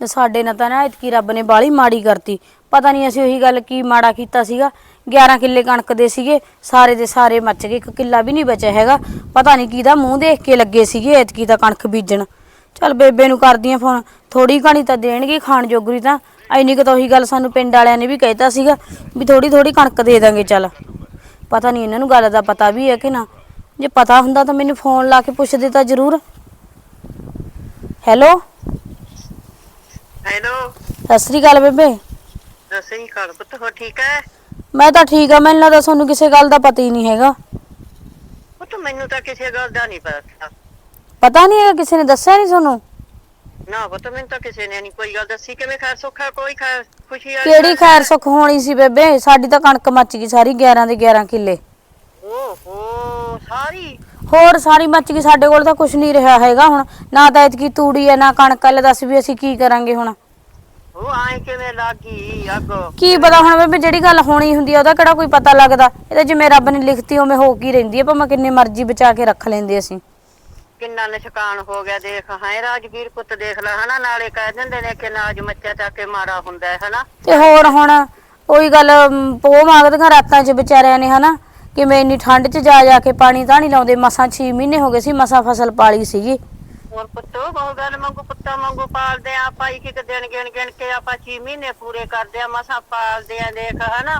ਤੇ ਸਾਡੇ ਨਾਲ ਤਾਂ ਨਾ ਇਤਕੀ ਰੱਬ ਨੇ ਬਾਲੀ ਮਾੜੀ ਕਰਤੀ। ਪਤਾ ਨਹੀਂ ਅਸੀਂ ਉਹੀ ਗੱਲ ਕੀ ਮਾੜਾ ਕੀਤਾ ਸੀਗਾ। 11 ਕਿੱਲੇ ਕਣਕ ਦੇ ਸੀਗੇ, ਸਾਰੇ ਦੇ ਸਾਰੇ ਮੱਚ ਗਏ, ਇੱਕ ਕਿੱਲਾ ਵੀ ਨਹੀਂ ਬਚਿਆ ਹੈਗਾ। ਪਤਾ ਨਹੀਂ ਕਿਹਦਾ ਮੂੰਹ ਦੇਖ ਕੇ ਲੱਗੇ ਸੀਗੇ ਇਤਕੀ ਤਾਂ ਕਣਕ ਬੀਜਣ। ਚੱਲ ਬੇਬੇ ਨੂੰ ਕਰਦੀਆਂ ਫੋਨ ਥੋੜੀ ਘਣੀ ਤਾਂ ਦੇਣਗੇ ਖਾਣ ਜੋਗਰੀ ਤਾਂ। ਐਨੀ ਕੁ ਤਾਂ ਉਹੀ ਗੱਲ ਸਾਨੂੰ ਪਿੰਡ ਵਾਲਿਆਂ ਨੇ ਵੀ ਕਹਿਤਾ ਸੀਗਾ ਵੀ ਥੋੜੀ ਥੋੜੀ ਕਣਕ ਦੇ ਦਾਂਗੇ ਚੱਲ। ਪਤਾ ਨਹੀਂ ਇਹਨਾਂ ਨੂੰ ਗੱਲ ਦਾ ਪਤਾ ਵੀ ਹੈ ਕਿ ਨਾ। ਜੇ ਪਤਾ ਹੁੰਦਾ ਤਾਂ ਮੈਨੂੰ ਫੋਨ ਲਾ ਕੇ ਪੁੱਛਦੇ ਤਾਂ ਜ਼ਰੂਰ। ਹੈਲੋ? ਹੈਲੋ। ਸਤਿ ਸ੍ਰੀ ਅਕਾਲ ਬੇਬੇ। ਅਸੀਂ ਘਰ ਪੁੱਤ ਹੋ ਠੀਕ ਹੈ ਮੈਂ ਤਾਂ ਠੀਕ ਆ ਮੈਨੂੰ ਲੱਗਦਾ ਤੁਹਾਨੂੰ ਕਿਸੇ ਗੱਲ ਦਾ ਪਤਾ ਹੀ ਨਹੀਂ ਹੈਗਾ। ਪੁੱਤ ਮੈਨੂੰ ਤਾਂ ਕਿਸੇ ਗੱਲ ਦਾ ਨਹੀਂ ਪਤਾ। ਪਤਾ ਨਹੀਂ ਹੈਗਾ ਕਿਸੇ ਨੇ ਦੱਸਿਆ ਨਹੀਂ ਤੁਹਾਨੂੰ? ਨਾ ਪੁੱਤ ਮੈਨੂੰ ਤਾਂ ਕਿਸੇ ਨੇ ਨਹੀਂ ਕੋਈ ਗੱਲ ਦੱਸੀ ਕਿਵੇਂ ਖੈਰ ਸੁੱਖਾ ਕੋਈ ਖੈਰ ਖੁਸ਼ੀ ਵਾਲੀ ਕਿਹੜੀ? ਖੈਰ ਸੁੱਖ ਹੋਣੀ ਸੀ ਬੇਬੇ? ਸਾਡੀ ਤਾਂ ਕਣਕ ਮੱਚ ਗਈ ਸਾਰੀ 11 ਦੇ 11 ਕਿੱਲੇ। ਓਹੋ ਸਾਰੀ? ਹੋਰ ਸਾਰੀ ਮੱਚ ਗਈ ਸਾਡੇ ਕੋਲ ਤਾਂ ਕੁਝ ਨਹੀਂ ਰਿਹਾ ਹੈਗਾ ਹੁਣ। ਨਾ ਤਾਂ ਇਤਕੀ ਤੂੜੀ ਹੈ ਨਾ ਕਣਕ ਹੈ ਲੈ ਦੱਸ ਵੀ ਅਸੀਂ ਕੀ ਕਰਾਂਗੇ ਹੁਣ? ਉਹ ਆਏ ਕਿਵੇਂ ਲੱਗੀ ਅੱਗ? ਕੀ ਪਤਾ ਹੁਣ ਬੇਬੇ ਜਿਹੜੀ ਗੱਲ ਹੋਣੀ ਹੁੰਦੀ ਆ ਉਹਦਾ ਕਿਹੜਾ ਕੋਈ ਪਤਾ ਲੱਗਦਾ? ਇਹ ਤਾਂ ਜਿਵੇਂ ਰੱਬ ਨੇ ਲਿਖਤੀ ਉਵੇਂ ਹੋ ਕੀ ਰਹਿੰਦੀ ਆ ਭਾਵੇਂ ਕਿੰਨੇ ਮਰਜ਼ੀ ਬਚਾ ਕੇ ਰੱਖ ਲੈਂਦੇ ਅਸੀਂ। ਕਿੰਨਾ ਨਿਸ਼ਕਾਨ ਹੋ ਗਿਆ ਦੇਖ ਹਾਂ ਰਾਜਵੀਰ ਪੁੱਤ ਦੇਖ ਲੈ ਹਨਾ ਨਾਲੇ ਕਹਿ ਦਿੰਦੇ ਨੇ ਕਿ ਨਾਜ ਮੱਚਿਆ ਚੱਕ ਕੇ ਮਾੜਾ ਹੁੰਦਾ ਹੈ ਹਨਾ? ਤੇ ਹੋਰ ਹੁਣ ਉਹੀ ਗੱਲ ਅਮ, ਪੋਹ ਮੰਗਦੀਆਂ ਰਾਤਾਂ 'ਚ ਵਿਚਾਰਿਆਂ ਨੇ ਹਨਾ ਕਿਵੇਂ ਇੰਨੀ ਠੰਡ 'ਚ ਜਾ ਜਾ ਕੇ ਪਾਣੀ ਤਾਂ ਨਹੀਂ ਲਾਉਂਦੇ ਮਸਾਂ 6 ਮਹੀਨੇ ਹੋ ਗਏ ਸੀ ਮਸਾਂ ਫਸਲ ਪਾਲੀ ਸੀਗੀ। ਹੋਰ ਪੁੱਤੋ ਬਹੁ ਗੱਲ ਮੰਗੂ ਪੁੱਤਾਂ ਮੰਗੂ ਪਾਲਦੇ ਆ ਆਪਾਂ ਇੱਕ ਇੱਕ ਦਿਨ ਗਿਣ ਗਿਣ ਕੇ ਆਪਾਂ 6 ਮਹੀਨੇ ਪੂਰੇ ਕਰਦੇ ਆ ਮਸਾਂ ਪਾਲਦੇ ਆ ਦੇਖ ਹਨਾ?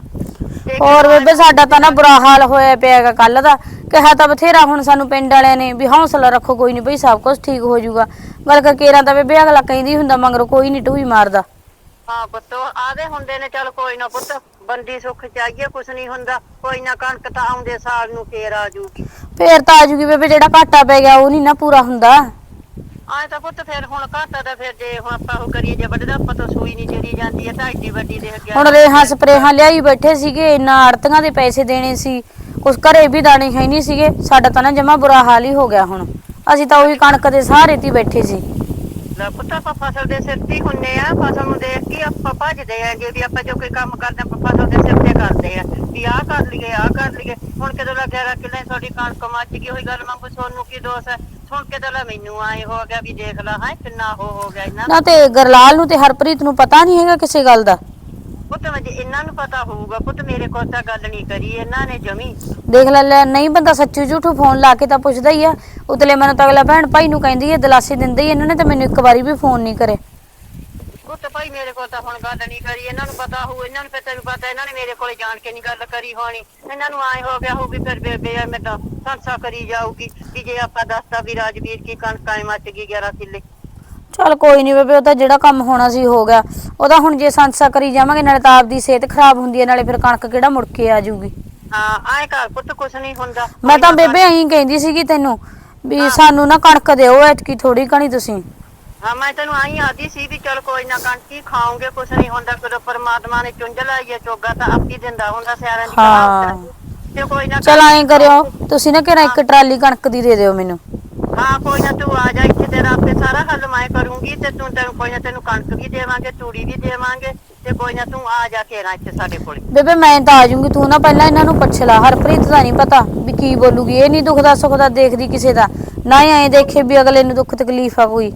ਤੇ ਹੋਰ ਬੇਬੇ ਸਾਡਾ ਤਾਂ ਨਾ ਬੁਰਾ ਹਾਲ ਹੋਇਆ ਪਿਆ ਹੈਗਾ ਕੱਲ ਦਾ। ਕਿਹਾ ਤਾਂ ਬਥੇਰਾ ਹੁਣ ਸਾਨੂੰ ਪਿੰਡ ਵਾਲਿਆਂ ਨੇ ਵੀ ਹੌਸਲਾ ਰੱਖੋ ਕੋਈ ਨਹੀਂ ਬਈ ਸਭ ਕੁਝ ਠੀਕ ਹੋ ਜਾਊਗਾ। ਗੱਲ ਕਰ ਕੇਰਾਂ ਤਾਂ ਬੇਬੇ ਅਗਲਾ ਕਹਿੰਦੀ ਹੁੰਦਾ ਮਗਰੋਂ ਕੋਈ ਨਹੀਂ ਟੂਈ ਮਾਰਦਾ। ਹਾਂ ਪੁੱਤੋ ਆਦੇ ਹੁੰਦੇ ਨੇ ਚੱਲ ਕੋਈ ਨਾ ਪੁੱਤ ਬੰਦੀ ਸੁੱਖ ਚਾਹੀਏ ਕੁਛ ਨਹੀਂ ਹੁੰਦਾ ਕੋਈ ਨਾ ਕਣਕ ਤਾਂ ਆਉਂਦੇ ਸਾਲ ਨੂੰ ਫੇਰ ਆ ਜੂਗੀ। ਫੇਰ ਤਾਂ ਆ ਜੂਗੀ ਬੇਬੇ ਜਿਹੜਾ ਘਾਟਾ ਪੈ ਗਿਆ ਉਹ ਨਹੀਂ ਨਾ ਪੂਰਾ ਹੁੰਦਾ। ਆਏ ਤਾਂ ਪੁੱਤ ਫੇਰ ਹੁਣ ਘਾਟਾ ਦਾ ਫੇਰ ਜੇ ਹੁਣ ਆਪਾਂ ਉਹ ਕਰੀਏ ਜੇ ਵੱਢਦਾ ਆਪਾਂ ਤਾਂ ਸੂਈ ਨਹੀਂ ਚੜੀ ਜਾਂਦੀ ਹੈ ਤਾਂ ਏਡੀ ਵੱਡੀ ਦੇਖ ਗਿਆ। ਹੁਣ ਰੇਹਾਂ ਸਪਰੇਹਾਂ ਲਿਆਈ ਬੈਠੇ ਸੀਗੇ ਇੰਨਾ ਆੜਤੀਆਂ ਦੇ ਪੈਸੇ ਦੇਣੇ ਸੀ ਕੁਛ ਘਰੇ ਵੀ ਦਾਣੇ ਹੈ ਨਹੀਂ ਸੀਗੇ ਸਾਡਾ ਤਾਂ ਨਾ ਜਮਾ ਬੁਰਾ ਹਾਲ ਹੀ ਹੋ ਗਿਆ ਹੁਣ। ਅਸੀਂ ਤਾਂ ਉਹੀ ਕਣਕ ਦੇ ਸਹਾਰੇ ਤੇ ਹੀ ਬੈਠੇ ਸੀ। ਲੈ ਪੁੱਤ ਆਪਾਂ ਫਸਲ ਦੇ ਸਿਰ ਤੇ ਹੀ ਹੁੰਨੇ ਆ ਫਸਲ ਨੂੰ ਦੇਖ ਕੇ ਆਪਾਂ ਭੱਜਦੇ ਆ ਜੇ ਵੀ ਆਪਾਂ ਜੋ ਕੋਈ ਕੰਮ ਕਰਦੇ ਆ ਆਪਾਂ ਫਸਲ ਦੇ ਸਿਰ ਤੇ ਕਰਦੇ ਆ ਵੀ ਆਹ ਕਰ ਲਈਏ ਆਹ ਕਰ ਲਈਏ। ਹੁਣ ਕਿਦੋਂ ਲੱਗਿਆ ਕਿਲੇ ਤੁਹਾਡੀ ਕਣਕ ਮੱਚ ਗਈ ਹੋਈ ਗੱਲ ਮੰਗੂ ਸੋਨੂੰ ਕੀ ਦੋਸ ਹੈ? ਸੁਣ ਕੇ ਤਾਂ ਲੈ ਮੈਨੂੰ ਆਏ ਹੋ ਗਿਆ ਵੀ ਦੇਖ ਲੈ ਹਾਂ ਕਿੰਨਾ ਹੋ ਹੋ ਗਿਆ ਇਹਨਾਂ ਨਾ ਤੇ ਗਰਲਾਲ ਨੂੰ ਤੇ ਹਰਪ੍ਰੀਤ ਨੂੰ ਪਤਾ ਨਹੀਂ ਹੈਗਾ ਕਿਸੇ ਗੱਲ ਦਾ। ਪੁੱਤ ਵਜੇ ਇਹਨਾਂ ਨੂੰ ਪਤਾ ਹੋਊਗਾ ਪੁੱਤ ਮੇਰੇ ਕੋਲ ਤਾਂ ਗੱਲ ਨਹੀਂ ਕਰੀ ਇਹਨਾਂ ਨੇ ਜਮੀ। ਦੇਖ ਲੈ ਲੈ ਨਹੀਂ ਬੰਦਾ ਸੱਚੀ ਝੂਠੂ ਫੋਨ ਲਾ ਕੇ ਤਾਂ ਪੁੱਛਦਾ ਹੀ ਆ। ਉਤਲੇ ਮੈਨੂੰ ਤਾਂ ਅਗਲਾ ਭੈਣ ਭਾਈ ਨੂੰ ਕਹਿੰਦੀ ਹੈ ਦਲਾਸੇ ਦਿੰਦੇ ਹੀ ਇਹਨਾਂ ਨੇ ਤਾਂ ਮੈਨੂੰ ਇੱਕ ਵਾਰੀ ਵੀ ਫੋਨ ਨਹੀਂ ਕਰੇ। ਪੁੱਤ ਭਾਈ ਮੇਰੇ ਕੋਲ ਤਾਂ ਹੁਣ ਗੱਲ ਨਹੀਂ ਕਰੀ ਇਹਨਾਂ ਨੂੰ ਪਤਾ ਹੋਊ ਇਹਨਾਂ ਨੂੰ ਪਤਾ ਵੀ ਪਤਾ ਇਹਨਾਂ ਨੇ ਮੇਰੇ ਕੋਲੇ ਜਾਣ ਕੇ ਨਹੀਂ ਗੱਲ ਕਰੀ ਹੋਣੀ। ਇਹਨਾਂ ਨੂੰ ਆਏ ਹੋ ਗਿਆ ਹੋਊਗੀ ਫਿਰ ਬੇਬੇ ਐਵੇਂ ਤਾਂ ਸੰਸਾ ਕਰੀ ਜਾਊਗੀ ਕਿ ਜੇ ਆਪਾਂ ਦੱਸਤਾ ਵੀ ਰਾਜਵੀਰ ਕੀ ਕਣਕਾਂ ਮੱਚ ਗਈ 11 ਕਿੱਲੇ। ਚਲ ਕੋਈ ਨਹੀਂ ਬੇਬੇ ਉਹ ਤਾਂ ਜਿਹੜਾ ਕੰਮ ਹੋਣਾ ਸੀ ਹੋ ਗਿਆ। ਉਹਦਾ ਹੁਣ ਜੇ ਸੰਸਾ ਕਰੀ ਜਾਵਾਂਗੇ ਨਾਲੇ ਤਾਂ ਆਪਦੀ ਸਿਹਤ ਖਰਾਬ ਹੁੰਦੀ ਹੈ ਨਾਲੇ ਫਿਰ ਕਣਕ ਕਿਹੜਾ ਮੁੜ ਕੇ ਆ ਜਾਊਗੀ। ਹਾਂ ਆਏ ਘਰ ਪੁੱਤ ਕੁਛ ਨਹੀਂ ਹੁੰਦਾ। ਮੈਂ ਤਾਂ ਬੇਬੇ ਐਂ ਕਹਿੰਦੀ ਸੀਗੀ ਤੈਨੂੰ ਵੀ ਸਾਨੂੰ ਨਾ ਕਣਕ ਦਿਓ ਐਤਕੀ ਥੋੜੀ ਕਣੀ ਤੁਸੀਂ। ਹਾਂ ਮੈਂ ਤੈਨੂੰ ਆਈ ਆਦੀ ਸੀ ਵੀ ਚਲ ਕੋਈ ਨਾ ਕਣਕ ਹੀ ਖਾਓਗੇ ਕੁਛ ਨਹੀਂ ਹੁੰਦਾ ਕਦੋਂ ਪਰਮਾਤਮਾ ਨੇ ਚੁੰਝ ਲਾਈ ਹੈ ਚੋਗਾ ਤਾਂ ਆਪੀ ਦਿੰਦਾ ਹੁੰਦਾ ਸਿਆਰਾਂ ਦੀ ਹਾਂ। ਕਹਾਵਤ ਤੇ ਕੋਈ ਨਾ ਚਲ ਐਂ ਕਰਿਓ ਤੁਸੀਂ ਨਾ ਕਿਹੜਾ ਇੱਕ ਟਰਾਲੀ ਕਣਕ ਦੀ ਦੇ ਦਿਓ ਮੈਨੂੰ। ਹਾਂ ਕੋਈ ਨਾ ਤੂੰ ਆ ਜਾ ਇੱਥੇ ਤੇਰਾ ਆਪੇ ਸਾਰਾ ਹੱਲ ਮੈਂ ਕਰੂੰਗੀ ਤੇ ਤੂੰ ਤੈਨੂੰ ਕੋਈ ਨਾ ਤੈਨੂੰ ਕਣਕ ਵੀ ਦੇਵਾਂਗੇ ਤੂੜੀ ਵੀ ਦੇਵਾਂਗੇ ਤੇ ਕੋਈ ਨਾ ਤੂੰ ਆ ਜਾ ਕੇ ਨਾ ਇੱਥੇ ਸਾਡੇ ਕੋਲ। ਬੇਬੇ ਮੈਂ ਤਾਂ ਆ ਜਾਊਂਗੀ ਤੂੰ ਨਾ ਪਹਿਲਾਂ ਇਹਨਾਂ ਨੂੰ ਪੁੱਛ ਲੈ ਹਰਪ੍ਰੀਤ ਦਾ ਨਹੀਂ ਪਤਾ ਵੀ ਕੀ ਬੋਲੂਗੀ ਇਹ ਨਹੀਂ ਦੁੱਖ ਦਾ ਸੁੱਖ ਦਾ ਦੇਖਦੀ ਕਿਸੇ ਦਾ। ਨਾ ਹੀ ਐਂ ਦੇਖੇ ਵੀ ਅਗਲੇ ਨੂੰ ਦੁੱਖ ਤਕਲੀਫ ਆ ਕੋਈ।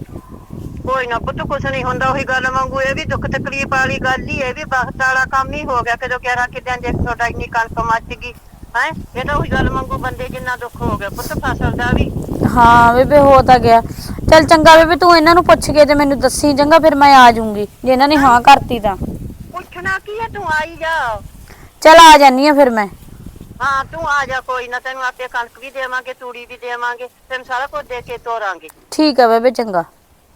ਕੋਈ ਨਾ ਪੁੱਤ ਕੁਛ ਨਹੀਂ ਹੁੰਦਾ ਉਹੀ ਗੱਲ ਵਾਂਗੂ ਇਹ ਵੀ ਦੁੱਖ ਤਕਲੀਫ ਵਾਲੀ ਗੱਲ ਹੀ ਇਹ ਵੀ ਵਕਤ ਵਾਲਾ ਕੰਮ ਹੀ ਹੋ ਗਿਆ ਕਿਹੜਾ ਕਿਦਾਂ ਜੇ ਤੁਹਾਡਾ ਇੰਨੀ ਕਣਕ ਮੱਚ ਗਈ ਹੈ? ਇਹ ਤਾਂ ਉਹੀ ਗੱਲ ਵਾਂਗੂ ਬੰਦੇ ਜਿੰਨਾ ਦੁੱਖ ਹੋ ਗਿਆ ਪੁੱਤ ਫਸਲ ਦਾ ਵੀ। ਹਾਂ ਬੇਬੇ ਹੋ ਤਾਂ ਗਿਆ। ਚਲ ਚੰਗਾ ਬੇਬੇ ਤੂੰ ਇਹਨਾਂ ਨੂੰ ਪੁੱਛ ਕੇ ਤੇ ਮੈਨੂੰ ਦੱਸੀ ਚੰਗਾ ਫਿਰ ਮੈਂ ਆ ਜਾਊਂਗੀ। ਜੇ ਇਹਨਾਂ ਨੇ ਹਾਂ ਕਰਤੀ ਤਾਂ। ਪੁੱਛਣਾ ਕੀ ਹੈ ਤੂੰ ਆਈ ਜਾ। ਚਲ ਆ ਜਾਨੀ ਆ ਫਿਰ ਮੈਂ। ਹਾਂ ਤੂੰ ਆ ਜਾ ਕੋਈ ਨਾ ਤੈਨੂੰ ਆਪੇ ਕਣਕ ਵੀ ਦੇਵਾਂਗੇ ਤੂੜੀ ਵੀ ਦੇਵਾਂਗੇ ਤੈਨੂੰ ਸਾਰਾ ਕੁਝ ਦੇ ਕੇ ਤੋਰਾਂਗੇ। ਠੀਕ ਆ ਬੇਬੇ ਚੰਗਾ।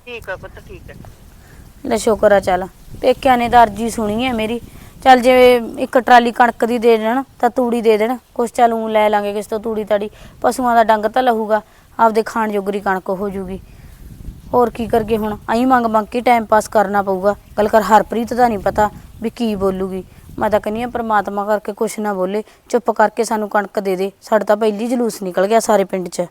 ਠੀਕ ਹੈ ਪੁੱਤ, ਠੀਕ ਹੈ ਲੈ ਸ਼ੁਕਰ ਆ, ਚੱਲ। ਪੇਕਿਆਂ ਨੇ ਤਾਂ ਅਰਜੀ ਸੁਣੀ ਹੈ ਮੇਰੀ। ਚੱਲ ਜੇ ਇੱਕ ਟਰਾਲੀ ਕਣਕ ਦੀ ਦੇ ਦੇਣ, ਤਾਂ ਤੂੜੀ ਦੇ ਦੇਣ। ਕੁਛ ਚੱਲ ਊਂ ਲੈ ਲਾਂਗੇ ਕਿਸ ਤੋਂ ਤੂੜੀ ਤਾੜੀ। ਪਸ਼ੂਆਂ ਦਾ ਡੰਗ ਤਾਂ ਲਹੂਗਾ, ਆਪਦੇ ਖਾਣ ਜੋਗਰੀ ਕਣਕ ਹੋ ਜੂਗੀ। ਹੋਰ ਕੀ ਕਰਗੇ ਹੁਣ? ਆਈ ਮੰਗ ਮੰਗ ਕੇ ਟਾਈਮ ਪਾਸ ਕਰਨਾ ਪਊਗਾ। ਗੱਲ ਕਰ, ਹਰਪ੍ਰੀਤ ਦਾ ਨਹੀਂ ਪਤਾ ਵੀ ਕੀ ਬੋਲੂਗੀ। ਮੈਂ ਤਾਂ ਕਹਿੰਦੀ ਆ, ਪ੍ਰਮਾਤਮਾ ਕਰਕੇ ਕੁਛ ਨਾ ਬੋਲੇ। ਚੁੱਪ ਕਰਕੇ ਸਾਨੂੰ ਕਣਕ ਦੇ ਦੇ। ਸਾਡਾ ਤਾਂ ਪਹਿਲੀ ਜਲੂਸ ਨਿਕਲ ਗਿਆ ਸਾਰੇ ਪਿੰਡ 'ਚ।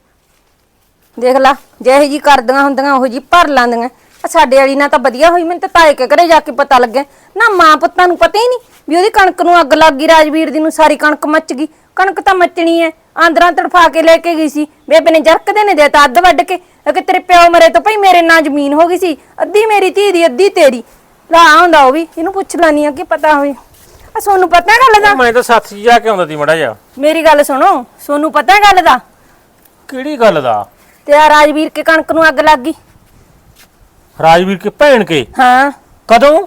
ਦੇਖ ਲਾ ਜਿਹੇ ਜੀ ਕਰਦੀਆਂ ਹੁੰਦੀਆਂ ਉਹ ਜੀ ਭਰ ਲਾਂਦੀਆਂ। ਆਹ ਸਾਡੇ ਵਾਲੀ ਨਾਲ ਤਾਂ ਵਧੀਆ ਹੋਈ ਮੈਨੂੰ ਤਾਂ ਤਾਏ ਕੇ ਘਰੇ ਜਾ ਕੇ ਪਤਾ ਲੱਗਿਆ। ਨਾ ਮਾਂ ਪੁੱਤਾਂ ਨੂੰ ਪਤਾ ਹੀ ਨਹੀਂ ਵੀ ਉਹਦੀ ਕਣਕ ਨੂੰ ਅੱਗ ਲੱਗ ਗਈ ਰਾਜਵੀਰ ਦੀ ਨੂੰ ਸਾਰੀ ਕਣਕ ਮੱਚ ਗਈ। ਕਣਕ ਤਾਂ ਮੱਚਣੀ ਐ ਆਂਦਰਾਂ ਤੜਫਾ ਕੇ ਲੈ ਕੇ ਗਈ ਸੀ। ਬੇਬੇ ਨੇ ਜਰਕਦੇ ਨੇ ਦੇਤਾ ਅੱਧ ਵੱਢ ਕੇ। ਕਿ ਤੇਰੇ ਪਿਓ ਮਰੇ ਤੋਂ ਭਈ ਮੇਰੇ ਨਾਂ ਜ਼ਮੀਨ ਹੋ ਗਈ ਸੀ ਅੱਧੀ ਮੇਰੀ ਧੀ ਦੀ ਅੱਧੀ ਤੇਰੀ। ਲਾ ਆਉਂਦਾ ਉਹ ਵੀ ਇਹਨੂੰ ਪੁੱਛ ਲੈਣੀ ਆ ਕਿ ਪਤਾ ਹੋਵੇ। ਆ ਸੋਨੂੰ ਪਤਾ ਗੱਲ ਦਾ? ਮੈਂ ਤਾਂ ਸੱਤ ਜਾ ਕੇ ਆਉਂਦਾ ਸੀ ਮੜਾ ਜਾ ਮੇਰੀ ਗੱਲ ਸੁਣੋ ਸੋਨੂੰ ਪਤਾ ਗੱਲ ਦਾ? ਕਿਹੜੀ ਗੱਲ ਦਾ? ਤੇ ਆ ਰਾਜਵੀਰ ਕੇ ਕਣਕ ਨੂੰ ਅੱਗ ਲੱਗ ਗਈ। ਰਾਜਵੀਰ ਕੇ ਭੈਣ ਕੇ? ਹਾਂ। ਕਦੋਂ?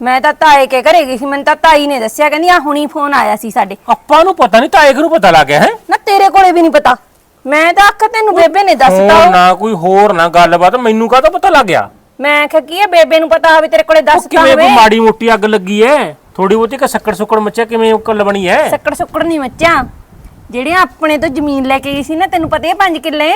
ਮੈਂ ਤਾਂ ਤਾਏ ਕੇ ਘਰੇ ਗਈ ਸੀ ਮੈਨੂੰ ਤਾਂ ਤਾਈ ਨੇ ਦੱਸਿਆ ਕਹਿੰਦੀ ਆ ਹੁਣੀ ਫੋਨ ਆਇਆ ਸੀ ਸਾਡੇ। ਆਪਾਂ ਨੂੰ ਪਤਾ ਨਹੀਂ ਤਾਏ ਨੂੰ ਪਤਾ ਲੱਗ ਗਿਆ ਹੈ? ਨਾ ਤੇਰੇ ਕੋਲੇ ਵੀ ਨਹੀਂ ਪਤਾ। ਮੈਂ ਤਾਂ ਆਖ ਤੈਨੂੰ ਬੇਬੇ ਨੇ ਦੱਸਤਾ ਹੋਰ ਉਹ। ਨਾ ਕੋਈ ਹੋਰ ਨਾ ਗੱਲਬਾਤ ਮੈਨੂੰ ਕਾਹਦਾ ਪਤਾ ਲੱਗ ਗਿਆ ਮੈਂ ਆਖਿਆ ਕੀ ਹੈ ਬੇਬੇ ਨੂੰ ਪਤਾ ਹੋਵੇ ਤੇਰੇ ਕੋਲੇ ਉਹ ਦੱਸਤਾ ਕਿਵੇਂ ਹੋਵੇ। ਮਾੜੀ ਮੋਟੀ ਅੱਗ ਲੱਗੀ ਐ? ਥੋੜੀ ਬਹੁਤੀ ਕਿ ਸੱਕੜ ਸੁੱਕੜ ਮੱਚਿਆ ਕਿਵੇਂ ਉਹ ਕੱਲ ਬਣੀ ਐ? ਸੱਕੜ ਸੁੱਕੜ ਨਹੀਂ ਮੱਚਾ ਜਿਹੜੀਆਂ ਆਪਣੇ ਤੋਂ ਜ਼ਮੀਨ ਲੈ ਕੇ ਗਈ ਸੀ ਨਾ ਤੈਨੂੰ ਪਤਾ ਹੈ 5 ਕਿੱਲੇ?